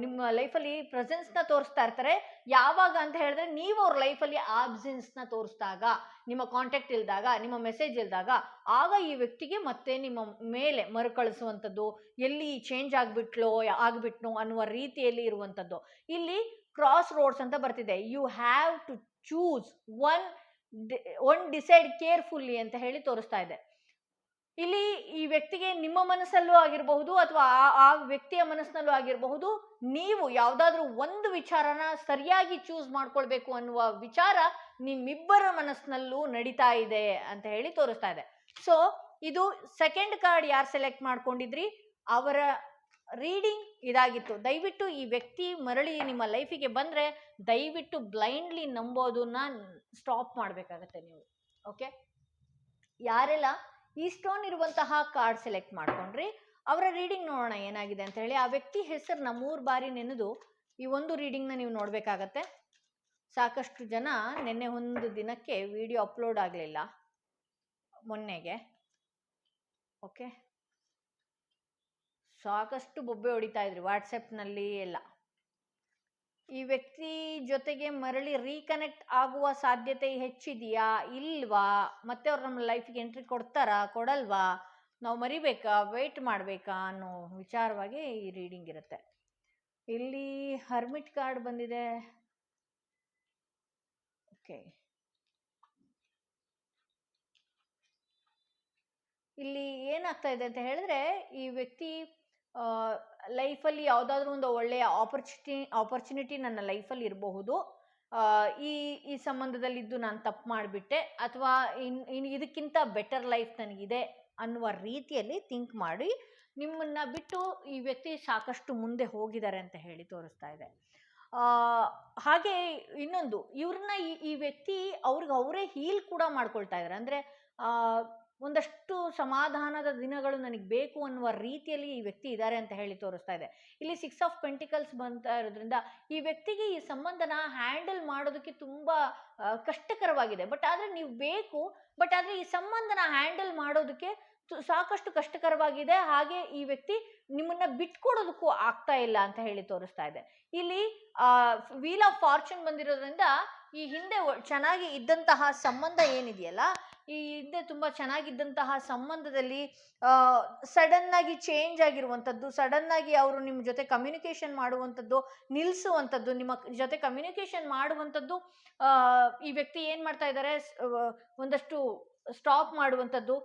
ನಿಮ್ಮ ಲೈಫಲ್ಲಿ ಪ್ರೆಸೆನ್ಸ್ನ ತೋರಿಸ್ತಾ ಇರ್ತಾರೆ. ಯಾವಾಗ ಅಂತ ಹೇಳಿದ್ರೆ ನೀವು ಅವ್ರ ಲೈಫಲ್ಲಿ ಆಬ್ಸೆನ್ಸ್ನ ತೋರಿಸಿದಾಗ, ನಿಮ್ಮ ಕಾಂಟ್ಯಾಕ್ಟ್ ಇಲ್ದಾಗ, ನಿಮ್ಮ ಮೆಸೇಜ್ ಇಲ್ದಾಗ, ಆಗ ಈ ವ್ಯಕ್ತಿಗೆ ಮತ್ತೆ ನಿಮ್ಮ ಮೇಲೆ ಮರುಕಳಿಸುವಂಥದ್ದು ಎಲ್ಲಿ ಚೇಂಜ್ ಆಗಿಬಿಟ್ಲೋ, ಆಗ್ಬಿಟ್ನೋ ಅನ್ನುವ ರೀತಿಯಲ್ಲಿ ಇರುವಂಥದ್ದು. ಇಲ್ಲಿ ಕ್ರಾಸ್ ರೋಡ್ಸ್ ಅಂತ ಬರ್ತಿದೆ. You have to choose one one decide carefully ಅಂತ ಹೇಳಿ ತೋರಿಸ್ತಾ ಇದೆ. ಇಲ್ಲಿ ಈ ವ್ಯಕ್ತಿಗೆ ನಿಮ್ಮ ಮನಸ್ಸಲ್ಲೂ ಆಗಿರಬಹುದು ಅಥವಾ ಆ ವ್ಯಕ್ತಿಯ ಮನಸ್ಸಿನಲ್ಲೂ ಆಗಿರಬಹುದು, ನೀವು ಯಾವುದಾದ್ರೂ ಒಂದು ವಿಚಾರನ ಸರಿಯಾಗಿ ಚೂಸ್ ಮಾಡ್ಕೊಳ್ಬೇಕು ಅನ್ನುವ ವಿಚಾರ ನಿಮ್ಮಿಬ್ಬರ ಮನಸ್ಸಿನಲ್ಲೂ ನಡೀತಾ ಇದೆ ಅಂತ ಹೇಳಿ ತೋರಿಸ್ತಾ ಇದೆ. ಸೊ ಇದು ಸೆಕೆಂಡ್ ಕಾರ್ಡ್ ಯಾರು ಸೆಲೆಕ್ಟ್ ಮಾಡ್ಕೊಂಡಿದ್ರಿ? ಅವರ ರೀಡಿಂಗ್ ಇದಾಗಿತ್ತು. ದಯವಿಟ್ಟು ಈ ವ್ಯಕ್ತಿ ಮರಳಿ ನಿಮ್ಮ ಲೈಫಿಗೆ ಬಂದರೆ ದಯವಿಟ್ಟು ಬ್ಲೈಂಡ್ಲಿ ನಂಬೋದನ್ನ ಸ್ಟಾಪ್ ಮಾಡಬೇಕಾಗತ್ತೆ ನೀವು. ಓಕೆ ಯಾರೆಲ್ಲ ಈ ಸ್ಟೋನ್ ಇರುವಂತಹ ಕಾರ್ಡ್ ಸೆಲೆಕ್ಟ್ ಮಾಡ್ಕೊಂಡ್ರಿ. ಅವರ ರೀಡಿಂಗ್ ನೋಡೋಣ ಏನಾಗಿದೆ ಅಂತ ಹೇಳಿ, ಆ ವ್ಯಕ್ತಿ ಹೆಸರನ್ನ ಮೂರು ಬಾರಿ ನೆನೆದು ಈ ಒಂದು ರೀಡಿಂಗ್ನ ನೀವು ನೋಡಬೇಕಾಗತ್ತೆ. ಸಾಕಷ್ಟು ಜನ ನಿನ್ನೆ ಒಂದು ದಿನಕ್ಕೆ ವಿಡಿಯೋ ಅಪ್ಲೋಡ್ ಆಗಲಿಲ್ಲ, ಮೊನ್ನೆಗೆ. ಓಕೆ ಸಾಕಷ್ಟು ಬೊಬ್ಬೆ ಹೊಡಿತಾ ಇದ್ರಿ ವಾಟ್ಸಪ್ನಲ್ಲಿ ಎಲ್ಲ. ಈ ವ್ಯಕ್ತಿ ಜೊತೆಗೆ ಮರಳಿ ರೀಕನೆಕ್ಟ್ ಆಗುವ ಸಾಧ್ಯತೆ ಹೆಚ್ಚಿದೆಯಾ? ಇಲ್ವಾ? ಮತ್ತೆ ಅವ್ರು ನಮ್ಮ ಲೈಫ್ಗೆ ಎಂಟ್ರಿ ಕೊಡ್ತಾರಾ? ಕೊಡಲ್ವಾ? ನಾವು ಮರಿಬೇಕಾ? ವೆಯ್ಟ್ ಮಾಡಬೇಕಾ? ಅನ್ನೋ ವಿಚಾರವಾಗಿ ಈ ರೀಡಿಂಗ್ ಇರುತ್ತೆ. ಇಲ್ಲಿ ಹರ್ಮಿಟ್ ಕಾರ್ಡ್ ಬಂದಿದೆ. ಓಕೆ ಇಲ್ಲಿ ಏನಾಗ್ತಾ ಇದೆ ಅಂತ ಹೇಳಿದ್ರೆ ಈ ವ್ಯಕ್ತಿ ಲೈಫಲ್ಲಿ ಯಾವುದಾದ್ರೂ ಒಂದು ಒಳ್ಳೆಯ ಆಪರ್ಚುನಿಟಿ ಆಪರ್ಚುನಿಟಿ ನನ್ನ ಲೈಫಲ್ಲಿ ಇರಬಹುದು. ಈ ಈ ಸಂಬಂಧದಲ್ಲಿದ್ದು ನಾನು ತಪ್ಪು ಮಾಡಿಬಿಟ್ಟೆ ಅಥವಾ ಇನ್ ಇನ್ ಇದಕ್ಕಿಂತ ಬೆಟರ್ ಲೈಫ್ ನನಗಿದೆ ಅನ್ನುವ ರೀತಿಯಲ್ಲಿ ಥಿಂಕ್ ಮಾಡಿ ನಿಮ್ಮನ್ನ ಬಿಟ್ಟು ಈ ವ್ಯಕ್ತಿ ಸಾಕಷ್ಟು ಮುಂದೆ ಹೋಗಿದ್ದಾರೆ ಅಂತ ಹೇಳಿ ತೋರಿಸ್ತಾ ಇದೆ. ಹಾಗೆ ಇನ್ನೊಂದು ಇವ್ರನ್ನ ಈ ಈ ವ್ಯಕ್ತಿ ಅವ್ರಿಗೆ ಅವರೇ ಹೀಲ್ ಕೂಡ ಮಾಡ್ಕೊಳ್ತಾ ಇದ್ದಾರೆ ಅಂದರೆ ಒಂದಷ್ಟು ಸಮಾಧಾನದ ದಿನಗಳು ನನಗೆ ಬೇಕು ಅನ್ನುವ ರೀತಿಯಲ್ಲಿ ಈ ವ್ಯಕ್ತಿ ಇದ್ದಾರೆ ಅಂತ ಹೇಳಿ ತೋರಿಸ್ತಾ ಇದೆ. ಇಲ್ಲಿ ಸಿಕ್ಸ್ ಆಫ್ ಪೆಂಟಿಕಲ್ಸ್ ಬಂತಾ ಇರೋದ್ರಿಂದ ಈ ವ್ಯಕ್ತಿಗೆ ಈ ಸಂಬಂಧನ ಹ್ಯಾಂಡಲ್ ಮಾಡೋದಕ್ಕೆ ತುಂಬ ಕಷ್ಟಕರವಾಗಿದೆ. ಬಟ್ ಆದರೆ ನೀವು ಬೇಕು ಬಟ್ ಆದರೆ ಈ ಸಂಬಂಧನ ಹ್ಯಾಂಡಲ್ ಮಾಡೋದಕ್ಕೆ ಸಾಕಷ್ಟು ಕಷ್ಟಕರವಾಗಿದೆ. ಹಾಗೆ ಈ ವ್ಯಕ್ತಿ ನಿಮ್ಮನ್ನ ಬಿಟ್ಕೊಡೋದಕ್ಕೂ ಆಗ್ತಾ ಇಲ್ಲ ಅಂತ ಹೇಳಿ ತೋರಿಸ್ತಾ ಇದೆ. ಇಲ್ಲಿ ವೀಲ್ ಆಫ್ ಫಾರ್ಚೂನ್ ಬಂದಿರೋದ್ರಿಂದ ಈ ಹಿಂದೆ ಚೆನ್ನಾಗಿ ಇದ್ದಂತಹ ಸಂಬಂಧ ಏನಿದೆಯಲ್ಲ ಈ ಹಿಂದೆ ತುಂಬ ಚೆನ್ನಾಗಿದ್ದಂತಹ ಸಂಬಂಧದಲ್ಲಿ ಸಡನ್ ಆಗಿ ಚೇಂಜ್ ಆಗಿರುವಂಥದ್ದು ಸಡನ್ ಆಗಿ ಅವರು ನಿಮ್ಮ ಜೊತೆ ಕಮ್ಯುನಿಕೇಷನ್ ಮಾಡುವಂಥದ್ದು ನಿಲ್ಲಿಸುವಂಥದ್ದು ನಿಮ್ಮ ಜೊತೆ ಕಮ್ಯುನಿಕೇಷನ್ ಮಾಡುವಂಥದ್ದು ಈ ವ್ಯಕ್ತಿ ಏನು ಮಾಡ್ತಾ ಇದ್ದಾರೆ ಒಂದಷ್ಟು ಸ್ಟಾಪ್ ಮಾಡುವಂಥದ್ದು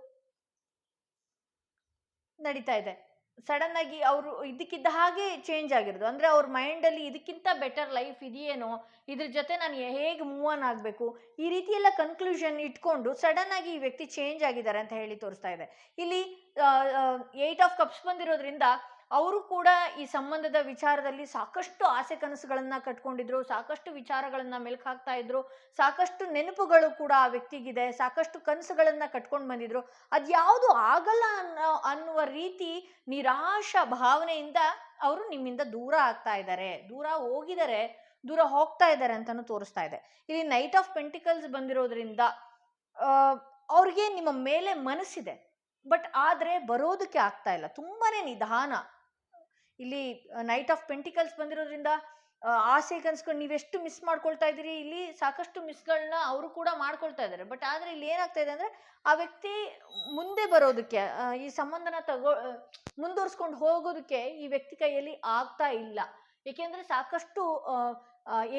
ನಡೀತಾ ಇದೆ. ಸಡನ್ ಆಗಿ ಅವರು ಇದಕ್ಕಿದ್ದ ಹಾಗೆ ಚೇಂಜ್ ಆಗಿರೋದು. ಅಂದರೆ ಅವ್ರ ಮೈಂಡಲ್ಲಿ ಇದಕ್ಕಿಂತ ಬೆಟರ್ ಲೈಫ್ ಇದೆಯೇನೋ ಇದ್ರ ಜೊತೆ ನಾನು ಹೇಗೆ ಮೂವ್ ಆನ್ ಆಗಬೇಕು? ಈ ರೀತಿ ಎಲ್ಲ ಕನ್ಕ್ಲೂಷನ್ ಇಟ್ಕೊಂಡು ಸಡನ್ ಆಗಿ ಈ ವ್ಯಕ್ತಿ ಚೇಂಜ್ ಆಗಿದ್ದಾರೆ ಅಂತ ಹೇಳಿ ತೋರಿಸ್ತಾ ಇದೆ. ಇಲ್ಲಿ ಏಯ್ಟ್ ಆಫ್ ಕಪ್ಸ್ ಬಂದಿರೋದ್ರಿಂದ ಅವರು ಕೂಡ ಈ ಸಂಬಂಧದ ವಿಚಾರದಲ್ಲಿ ಸಾಕಷ್ಟು ಆಸೆ ಕನಸುಗಳನ್ನ ಕಟ್ಕೊಂಡಿದ್ರು, ಸಾಕಷ್ಟು ವಿಚಾರಗಳನ್ನ ಮೆಲುಕು ಹಾಕ್ತಾ ಇದ್ರು, ಸಾಕಷ್ಟು ನೆನಪುಗಳು ಕೂಡ ಆ ವ್ಯಕ್ತಿಗಿದೆ, ಸಾಕಷ್ಟು ಕನಸುಗಳನ್ನ ಕಟ್ಕೊಂಡು ಬಂದಿದ್ರು. ಅದ್ಯಾವುದು ಆಗಲ್ಲ ಅನ್ನೋ, ಅನ್ನುವ ರೀತಿ ನಿರಾಶ ಭಾವನೆಯಿಂದ ಅವರು ನಿಮ್ಮಿಂದ ದೂರ ಆಗ್ತಾ ಇದ್ದಾರೆ ದೂರ ಹೋಗಿದರೆ, ದೂರ ಹೋಗ್ತಾ ಇದ್ದಾರೆ ಅಂತಾನು ತೋರಿಸ್ತಾ ಇದೆ. ಇಲ್ಲಿ ನೈಟ್ ಆಫ್ ಪೆಂಟಿಕಲ್ಸ್ ಬಂದಿರೋದ್ರಿಂದ ಅವ್ರಿಗೆ ನಿಮ್ಮ ಮೇಲೆ ಮನಸ್ಸಿದೆ, ಬಟ್ ಆದರೆ ಬರೋದಕ್ಕೆ ಆಗ್ತಾ ಇಲ್ಲ. ತುಂಬಾನೇ ನಿಧಾನ. ಇಲ್ಲಿ ನೈಟ್ ಆಫ್ ಪೆಂಟಿಕಲ್ಸ್ ಬಂದಿರೋದ್ರಿಂದ ಆಸೆ ಕನ್ಸ್ಕೊಂಡು ನೀವೆಷ್ಟು ಮಿಸ್ ಮಾಡ್ಕೊಳ್ತಾ ಇದ್ದೀರಿ, ಇಲ್ಲಿ ಸಾಕಷ್ಟು ಮಿಸ್ಗಳನ್ನ ಅವರು ಕೂಡ ಮಾಡ್ಕೊಳ್ತಾ ಇದ್ದಾರೆ. ಬಟ್ ಆದರೆ ಇಲ್ಲಿ ಏನಾಗ್ತಾ ಇದೆ ಅಂದರೆ, ಆ ವ್ಯಕ್ತಿ ಮುಂದೆ ಬರೋದಕ್ಕೆ ಈ ಸಂಬಂಧನ ತಗೋ ಮುಂದುವರ್ಸ್ಕೊಂಡು ಹೋಗೋದಕ್ಕೆ ಈ ವ್ಯಕ್ತಿ ಕೈಯಲ್ಲಿ ಆಗ್ತಾ ಇಲ್ಲ. ಏಕೆಂದರೆ ಸಾಕಷ್ಟು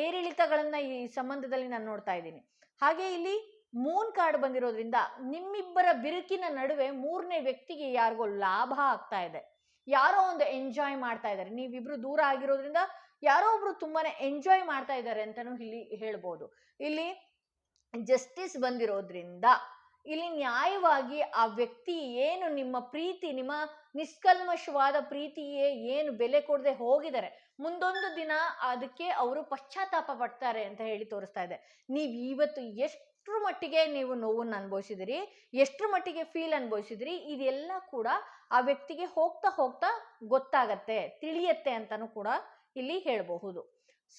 ಏರಿಳಿತಗಳನ್ನ ಈ ಸಂಬಂಧದಲ್ಲಿ ನಾನು ನೋಡ್ತಾ ಇದ್ದೀನಿ. ಹಾಗೆ ಇಲ್ಲಿ ಮೂನ್ ಕಾರ್ಡ್ ಬಂದಿರೋದ್ರಿಂದ ನಿಮ್ಮಿಬ್ಬರ ಬಿರುಕಿನ ನಡುವೆ ಮೂರನೇ ವ್ಯಕ್ತಿಗೆ ಯಾರಿಗೋ ಲಾಭ ಆಗ್ತಾ ಇದೆ. ಯಾರೋ ಒಂದು ಎಂಜಾಯ್ ಮಾಡ್ತಾ ಇದ್ದಾರೆ. ನೀವಿಬ್ರು ದೂರ ಆಗಿರೋದ್ರಿಂದ ಯಾರೋ ಒಬ್ರು ತುಂಬಾನೇ ಎಂಜಾಯ್ ಮಾಡ್ತಾ ಇದ್ದಾರೆ ಅಂತಾನು ಇಲ್ಲಿ ಹೇಳ್ಬೋದು. ಇಲ್ಲಿ ಜಸ್ಟಿಸ್ ಬಂದಿರೋದ್ರಿಂದ ಇಲ್ಲಿ ನ್ಯಾಯವಾಗಿ ಆ ವ್ಯಕ್ತಿ ಏನು ನಿಮ್ಮ ಪ್ರೀತಿ, ನಿಮ್ಮ ನಿಷ್ಕಲ್ಮಶವಾದ ಪ್ರೀತಿಯೇ ಏನು ಬೆಲೆ ಕೊಡದೆ ಹೋಗಿದ್ದಾರೆ. ಮುಂದೊಂದು ದಿನ ಅದಕ್ಕೆ ಅವರು ಪಶ್ಚಾತ್ತಾಪ ಪಡ್ತಾರೆ ಅಂತ ಹೇಳಿ ತೋರಿಸ್ತಾ ಇದೆ. ನೀವು ಇವತ್ತು ಎಷ್ಟರ ಮಟ್ಟಿಗೆ ನೀವು ನೋವನ್ನು ಅನುಭವಿಸಿದಿರಿ, ಎಷ್ಟರ ಮಟ್ಟಿಗೆ ಫೀಲ್ ಅನುಭವಿಸಿದಿರಿ, ಇದೆಲ್ಲ ಕೂಡ ಆ ವ್ಯಕ್ತಿಗೆ ಹೋಗ್ತಾ ಹೋಗ್ತಾ ಗೊತ್ತಾಗತ್ತೆ, ತಿಳಿಯತ್ತೆ ಅಂತಾನು ಕೂಡ ಇಲ್ಲಿ ಹೇಳಬಹುದು.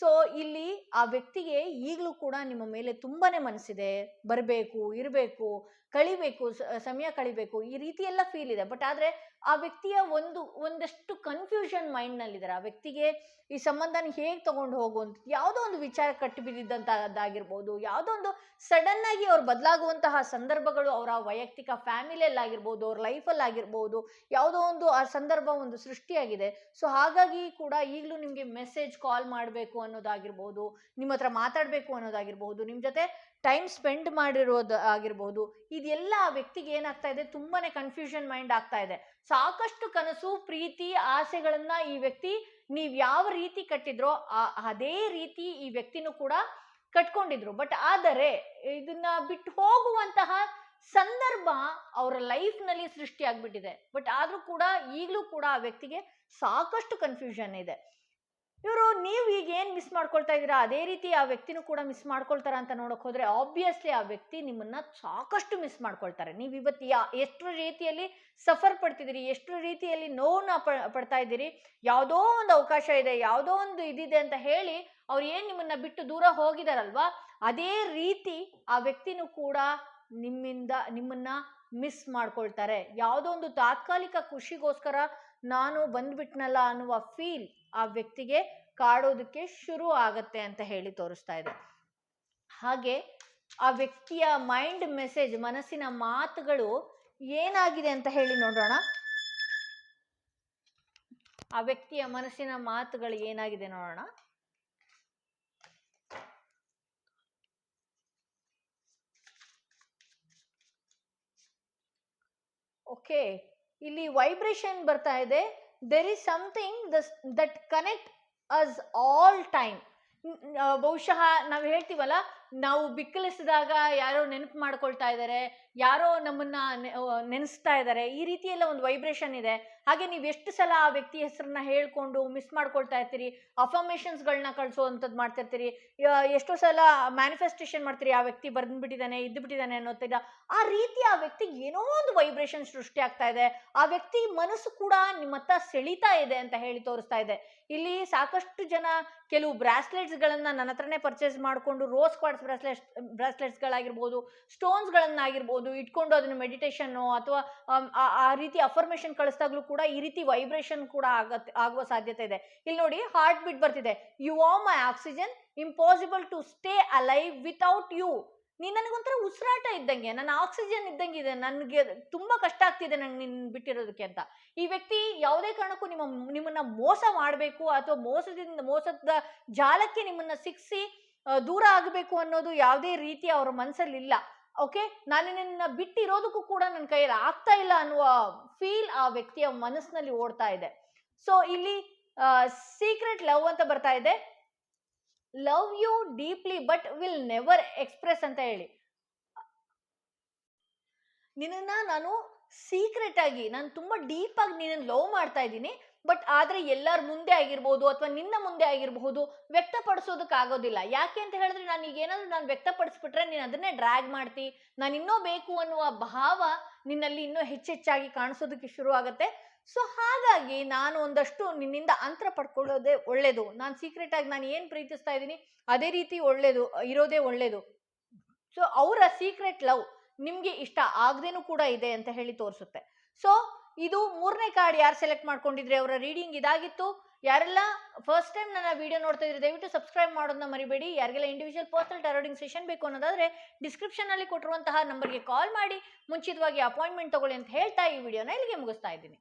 ಸೊ ಇಲ್ಲಿ ಆ ವ್ಯಕ್ತಿಗೆ ಈಗಲೂ ಕೂಡ ನಿಮ್ಮ ಮೇಲೆ ತುಂಬಾನೇ ಮನಸ್ಸಿದೆ. ಬರಬೇಕು, ಇರಬೇಕು, ಕಳಿಬೇಕು ಸಮಯ ಕಳಿಬೇಕು, ಈ ರೀತಿ ಎಲ್ಲ ಫೀಲ್ ಇದೆ. ಬಟ್ ಆದರೆ ಆ ವ್ಯಕ್ತಿಯ ಒಂದು, ಒಂದಷ್ಟು ಕನ್ಫ್ಯೂಷನ್ ಮೈಂಡ್ನಲ್ಲಿದ್ದಾರೆ ಆ ವ್ಯಕ್ತಿಗೆ ಈ ಸಂಬಂಧನ ಹೇಗೆ ತಗೊಂಡು ಹೋಗುವಂತ ಯಾವುದೋ ಒಂದು ವಿಚಾರ ಕಟ್ಟಿ ಬಿದ್ದಿದ್ದಂಥದ್ದಾಗಿರ್ಬೋದು ಯಾವುದೋ ಒಂದು ಸಡನ್ ಆಗಿ ಅವ್ರು ಬದಲಾಗುವಂತಹ ಸಂದರ್ಭಗಳು ಅವರ ವೈಯಕ್ತಿಕ ಫ್ಯಾಮಿಲಿಯಲ್ಲಿ ಆಗಿರ್ಬೋದು, ಅವ್ರ ಲೈಫಲ್ಲಾಗಿರ್ಬೋದು ಯಾವುದೋ ಒಂದು ಆ ಸಂದರ್ಭ ಒಂದು ಸೃಷ್ಟಿಯಾಗಿದೆ. ಸೊ ಹಾಗಾಗಿ ಕೂಡ ಈಗಲೂ ನಿಮಗೆ ಮೆಸೇಜ್ ಕಾಲ್ ಮಾಡಬೇಕು ಅನ್ನೋದಾಗಿರ್ಬೋದು, ನಿಮ್ಮ ಹತ್ರ ಮಾತಾಡಬೇಕು ಅನ್ನೋದಾಗಿರ್ಬೋದು ನಿಮ್ಮ ಜೊತೆ ಟೈಮ್ ಸ್ಪೆಂಡ್ ಮಾಡಿರೋದು ಆಗಿರ್ಬೋದು, ಇದೆಲ್ಲ ಆ ವ್ಯಕ್ತಿಗೆ ಏನಾಗ್ತಾ ಇದೆ? ತುಂಬಾನೇ ಕನ್ಫ್ಯೂಷನ್ ಮೈಂಡ್ ಆಗ್ತಾ ಇದೆ. ಸಾಕಷ್ಟು ಕನಸು, ಪ್ರೀತಿ, ಆಸೆಗಳನ್ನ ಈ ವ್ಯಕ್ತಿ ನೀವು ಯಾವ ರೀತಿ ಕಟ್ಟಿದ್ರೋ ಆ- ಅದೇ ರೀತಿ ಈ ವ್ಯಕ್ತಿನೂ ಕೂಡ ಕಟ್ಕೊಂಡಿದ್ರು. ಬಟ್ ಆದರೆ ಇದನ್ನ ಬಿಟ್ಟು ಹೋಗುವಂತಹ ಸಂದರ್ಭ ಅವರ ಲೈಫ್ನಲ್ಲಿ ಸೃಷ್ಟಿ ಆಗ್ಬಿಟ್ಟಿದೆ ಬಟ್ ಆದ್ರೂ ಕೂಡ ಈಗಲೂ ಕೂಡ ಆ ವ್ಯಕ್ತಿಗೆ ಸಾಕಷ್ಟು ಕನ್ಫ್ಯೂಷನ್ ಇದೆ. ಇವರು ನೀವು ಈಗ ಏನು ಮಿಸ್ ಮಾಡ್ಕೊಳ್ತಾ ಇದ್ದೀರಾ? ಅದೇ ರೀತಿ ಆ ವ್ಯಕ್ತಿನೂ ಕೂಡ ಮಿಸ್ ಮಾಡ್ಕೊಳ್ತಾರ ಅಂತ ನೋಡಕ್ ಹೋದ್ರೆ ಆಬ್ವಿಯಸ್ಲಿ ಆ ವ್ಯಕ್ತಿ ನಿಮ್ಮನ್ನ ಸಾಕಷ್ಟು ಮಿಸ್ ಮಾಡ್ಕೊಳ್ತಾರೆ. ನೀವು ಇವತ್ತು ಯಾ, ಎಷ್ಟು ರೀತಿಯಲ್ಲಿ ಸಫರ್ ಪಡ್ತಿದ್ದೀರಿ? ಎಷ್ಟು ರೀತಿಯಲ್ಲಿ ನೋವನ್ನ ಪಡ್ತಾ ಇದ್ದೀರಿ? ಯಾವುದೋ ಒಂದು ಅವಕಾಶ ಇದೆ, ಯಾವುದೋ ಒಂದು ಇದಿದೆ ಅಂತ ಹೇಳಿ ಅವ್ರು ಏನು ನಿಮ್ಮನ್ನ ಬಿಟ್ಟು ದೂರ ಹೋಗಿದಾರಲ್ವಾ? ಅದೇ ರೀತಿ ಆ ವ್ಯಕ್ತಿನೂ ಕೂಡ ನಿಮ್ಮಿಂದ, ನಿಮ್ಮನ್ನ ಮಿಸ್ ಮಾಡ್ಕೊಳ್ತಾರೆ. ಯಾವುದೋ ಒಂದು ತಾತ್ಕಾಲಿಕ ಖುಷಿಗೋಸ್ಕರ ನಾನು ಬಂದ್ಬಿಟ್ನಲ್ಲ ಅನ್ನುವ ಫೀಲ್ ಆ ವ್ಯಕ್ತಿಗೆ ಕಾಡೋದಕ್ಕೆ ಶುರು ಆಗತ್ತೆ ಅಂತ ಹೇಳಿ ತೋರಿಸ್ತಾ ಇದೆ. ಹಾಗೆ ಆ ವ್ಯಕ್ತಿಯ ಮೈಂಡ್ ಮೆಸೇಜ್ ಮನಸ್ಸಿನ ಮಾತುಗಳು ಏನಾಗಿದೆ ಅಂತ ಹೇಳಿ ನೋಡೋಣ ಆ ವ್ಯಕ್ತಿಯ ಮನಸ್ಸಿನ ಮಾತುಗಳು ಏನಾಗಿದೆ ನೋಡೋಣ. ಓಕೆ ಇಲ್ಲಿ ವೈಬ್ರೇಷನ್ ಬರ್ತಾ ಇದೆ. There is something that connect us all time ಬಹುಶಃ ನಾವು ಹೇಳ್ತೀವಲ್ಲ, ನಾವು ಬಿಕ್ಕಲಿಸಿದಾಗ ಯಾರೋ ನೆನಪು ಮಾಡ್ಕೊಳ್ತಾ ಇದ್ದಾರೆ ಯಾರೋ ನಮ್ಮನ್ನ ನೆನೆಸ್ತಾ ಇದ್ದಾರೆ ಈ ರೀತಿ ಎಲ್ಲ ಒಂದು ವೈಬ್ರೇಷನ್ ಇದೆ. ಹಾಗೆ ನೀವು ಎಷ್ಟು ಸಲ ಆ ವ್ಯಕ್ತಿ ಹೆಸರನ್ನ ಹೇಳ್ಕೊಂಡು ಮಿಸ್ ಮಾಡ್ಕೊಳ್ತಾ ಇರ್ತೀರಿ? ಅಫರ್ಮೇಷನ್ಸ್ಗಳನ್ನ ಕಳಿಸುವಂಥದ್ದು ಮಾಡ್ತಿರ್ತೀರಿ? ಎಷ್ಟೋ ಸಲ ಮ್ಯಾನಿಫೆಸ್ಟೇಷನ್ ಮಾಡ್ತೀರಿ, ಆ ವ್ಯಕ್ತಿ ಬಂದ್ಬಿಟ್ಟಿದ್ದಾನೆ ಇದ್ದು ಬಿಟ್ಟಿದ್ದಾನೆ ಅನ್ನೋತಿಲ್ಲ ಆ ರೀತಿ ಆ ವ್ಯಕ್ತಿಗೆ ಏನೋ ಒಂದು ವೈಬ್ರೇಷನ್ ಸೃಷ್ಟಿ ಆಗ್ತಾ ಇದೆ. ಆ ವ್ಯಕ್ತಿ ಮನಸ್ಸು ಕೂಡ ನಿಮ್ಮ ಹತ್ತ ಸೆಳೀತಾ ಇದೆ ಅಂತ ಹೇಳಿ ತೋರಿಸ್ತಾ ಇದೆ. ಇಲ್ಲಿ ಸಾಕಷ್ಟು ಜನ ಕೆಲವು ಬ್ರಾಸ್ಲೆಟ್ಸ್ಗಳನ್ನು ನನ್ನ ಹತ್ರನೇ ಪರ್ಚೇಸ್ ಮಾಡಿಕೊಂಡು ರೋಸ್ ಕ್ವಾಡ್ಸ್ ಬ್ರಾಸ್ಲೆಟ್ಸ್, ಬ್ರಾಸ್ಲೆಟ್ಸ್ಗಳಾಗಿರ್ಬೋದು ಸ್ಟೋನ್ಸ್ಗಳನ್ನಾಗಿರ್ಬೋದು ಇಟ್ಕೊಂಡು ಅದನ್ನ ಮೆಡಿಟೇಷನ್ನು ಅಥವಾ ಆ ರೀತಿ ಅಫರ್ಮೇಷನ್ ಕಳಿಸ್ದಾಗ್ಲೂ ಕೂಡ ಈ ರೀತಿ ವೈಬ್ರೇಷನ್ ಕೂಡ ಆಗತ್ತೆ ಆಗುವ ಸಾಧ್ಯತೆ ಇದೆ. ಇಲ್ಲಿ ನೋಡಿ ಹಾರ್ಟ್ ಬಿಟ್ ಬರ್ತಿದೆ. You are my oxygen impossible to stay alive without you ನೀನ್ ನನಗೊಂಥರ ಉಸಿರಾಟ ಇದ್ದಂಗೆ, ನನ್ನ ಆಕ್ಸಿಜನ್ ಇದ್ದಂಗೆ ಇದೆ, ನನಗೆ ತುಂಬಾ ಕಷ್ಟ ಆಗ್ತಿದೆ ನಂಗೆ ನಿನ್ ಬಿಟ್ಟಿರೋದಕ್ಕೆ ಅಂತ. ಈ ವ್ಯಕ್ತಿ ಯಾವುದೇ ಕಾರಣಕ್ಕೂ ನಿಮ್ಮ, ನಿಮ್ಮನ್ನ ಮೋಸ ಮಾಡಬೇಕು ಅಥವಾ ಮೋಸದಿಂದ, ಮೋಸದ ಜಾಲಕ್ಕೆ ನಿಮ್ಮನ್ನ ಸಿಕ್ಸಿ ದೂರ ಆಗಬೇಕು ಅನ್ನೋದು ಯಾವುದೇ ರೀತಿ ಅವರ ಮನಸ್ಸಲ್ಲಿ ಇಲ್ಲ ಓಕೆ ನಾನು ನಿನ್ನ ಬಿಟ್ಟಿರೋದಕ್ಕೂ ಕೂಡ ನನ್ನ ಕೈಯಲ್ಲಿ ಆಗ್ತಾ ಇಲ್ಲ ಅನ್ನುವ ಫೀಲ್ ಆ ವ್ಯಕ್ತಿಯ ಮನಸ್ಸಿನಲ್ಲಿ ಓಡ್ತಾ ಇದೆ. ಸೊ ಇಲ್ಲಿ ಸೀಕ್ರೆಟ್ ಲವ್ ಅಂತ ಬರ್ತಾ ಇದೆ. Love you deeply but will never express ಅಂತ ಹೇಳಿ. ನಿನ್ನ ನಾನು ಸೀಕ್ರೆಟ್ ಆಗಿ, ನಾನು ತುಂಬಾ ಡೀಪ್ ಆಗಿ ನಿನ್ನ ಲವ್ ಮಾಡ್ತಾ ಇದ್ದೀನಿ. ಬಟ್ ಆದ್ರೆ ಎಲ್ಲರ ಮುಂದೆ ಆಗಿರ್ಬೋದು ಅಥವಾ ನಿನ್ನ ಮುಂದೆ ಆಗಿರಬಹುದು ವ್ಯಕ್ತಪಡಿಸೋದಕ್ಕೆ ಆಗೋದಿಲ್ಲ ಯಾಕೆ ಅಂತ ಹೇಳಿದ್ರೆ ನಾನು ಈಗ ಏನಾದ್ರು ನಾನು ವ್ಯಕ್ತಪಡಿಸ್ಬಿಟ್ರೆ ನೀನು ಅದನ್ನೇ ಡ್ರ್ಯಾಗ್ ಮಾಡ್ತಿ. ನಾನು ಇನ್ನೂ ಬೇಕು ಅನ್ನುವ ಭಾವ ನಿನ್ನಲ್ಲಿ ಇನ್ನೂ ಹೆಚ್ಚೆಚ್ಚಾಗಿ ಕಾಣಿಸೋದಕ್ಕೆ ಶುರು ಆಗುತ್ತೆ. ಸೊ ಹಾಗಾಗಿ ನಾನು ಒಂದಷ್ಟು ನಿನ್ನಿಂದ ಅಂತರ ಪಡ್ಕೊಳ್ಳೋದೇ ಒಳ್ಳೇದು. ನಾನು ಸೀಕ್ರೆಟ್ ಆಗಿ ನಾನು ಏನು ಪ್ರೀತಿಸ್ತಾ ಇದ್ದೀನಿ ಅದೇ ರೀತಿ ಒಳ್ಳೇದು, ಇರೋದೇ ಒಳ್ಳೇದು. ಸೊ ಅವರ ಸೀಕ್ರೆಟ್ ಲವ್ ನಿಮ್ಗೆ ಇಷ್ಟ ಆಗದೇನೂ ಕೂಡ ಇದೆ ಅಂತ ಹೇಳಿ ತೋರಿಸುತ್ತೆ. ಸೊ ಇದು ಮೂರನೇ ಕಾರ್ಡ್ ಯಾರು ಸೆಲೆಕ್ಟ್ ಮಾಡ್ಕೊಂಡಿದ್ರೆ? ಅವರ ರೀಡಿಂಗ್ ಇದಾಗಿತ್ತು. ಯಾರೆಲ್ಲ ಫಸ್ಟ್ ಟೈಮ್ ನನ್ನ ವಿಡಿಯೋ ನೋಡ್ತಾ ಇದ್ರೆ ದಯವಿಟ್ಟು ಸಬ್ಸ್ಕ್ರೈಬ್ ಮಾಡೋದನ್ನ ಮರಿಬೇಡಿ. ಯಾರಿಗೆಲ್ಲ ಇಂಡಿವಿಜುವಲ್ ಪರ್ಸನಲ್ ಟೆರೋಡಿಂಗ್ ಸೆಷನ್ ಬೇಕು ಅನ್ನೋದಾದ್ರೆ ಡಿಸ್ಕ್ರಿಪ್ಷನ್ ಅಲ್ಲಿ ಕೊಟ್ಟಿರುವಂತಹ ನಂಬರ್ಗೆ ಕಾಲ್ ಮಾಡಿ. ಮುಂಚಿತವಾಗಿ ಅಪಾಯಿಂಟ್ಮೆಂಟ್ ತಗೊಳ್ಳಿ ಅಂತ ಹೇಳ್ತಾ ಈ ವಿಡಿಯೋನ ಇಲ್ಲಿಗೆ ಮುಗಿಸ್ತಾ ಇದ್ದೀನಿ.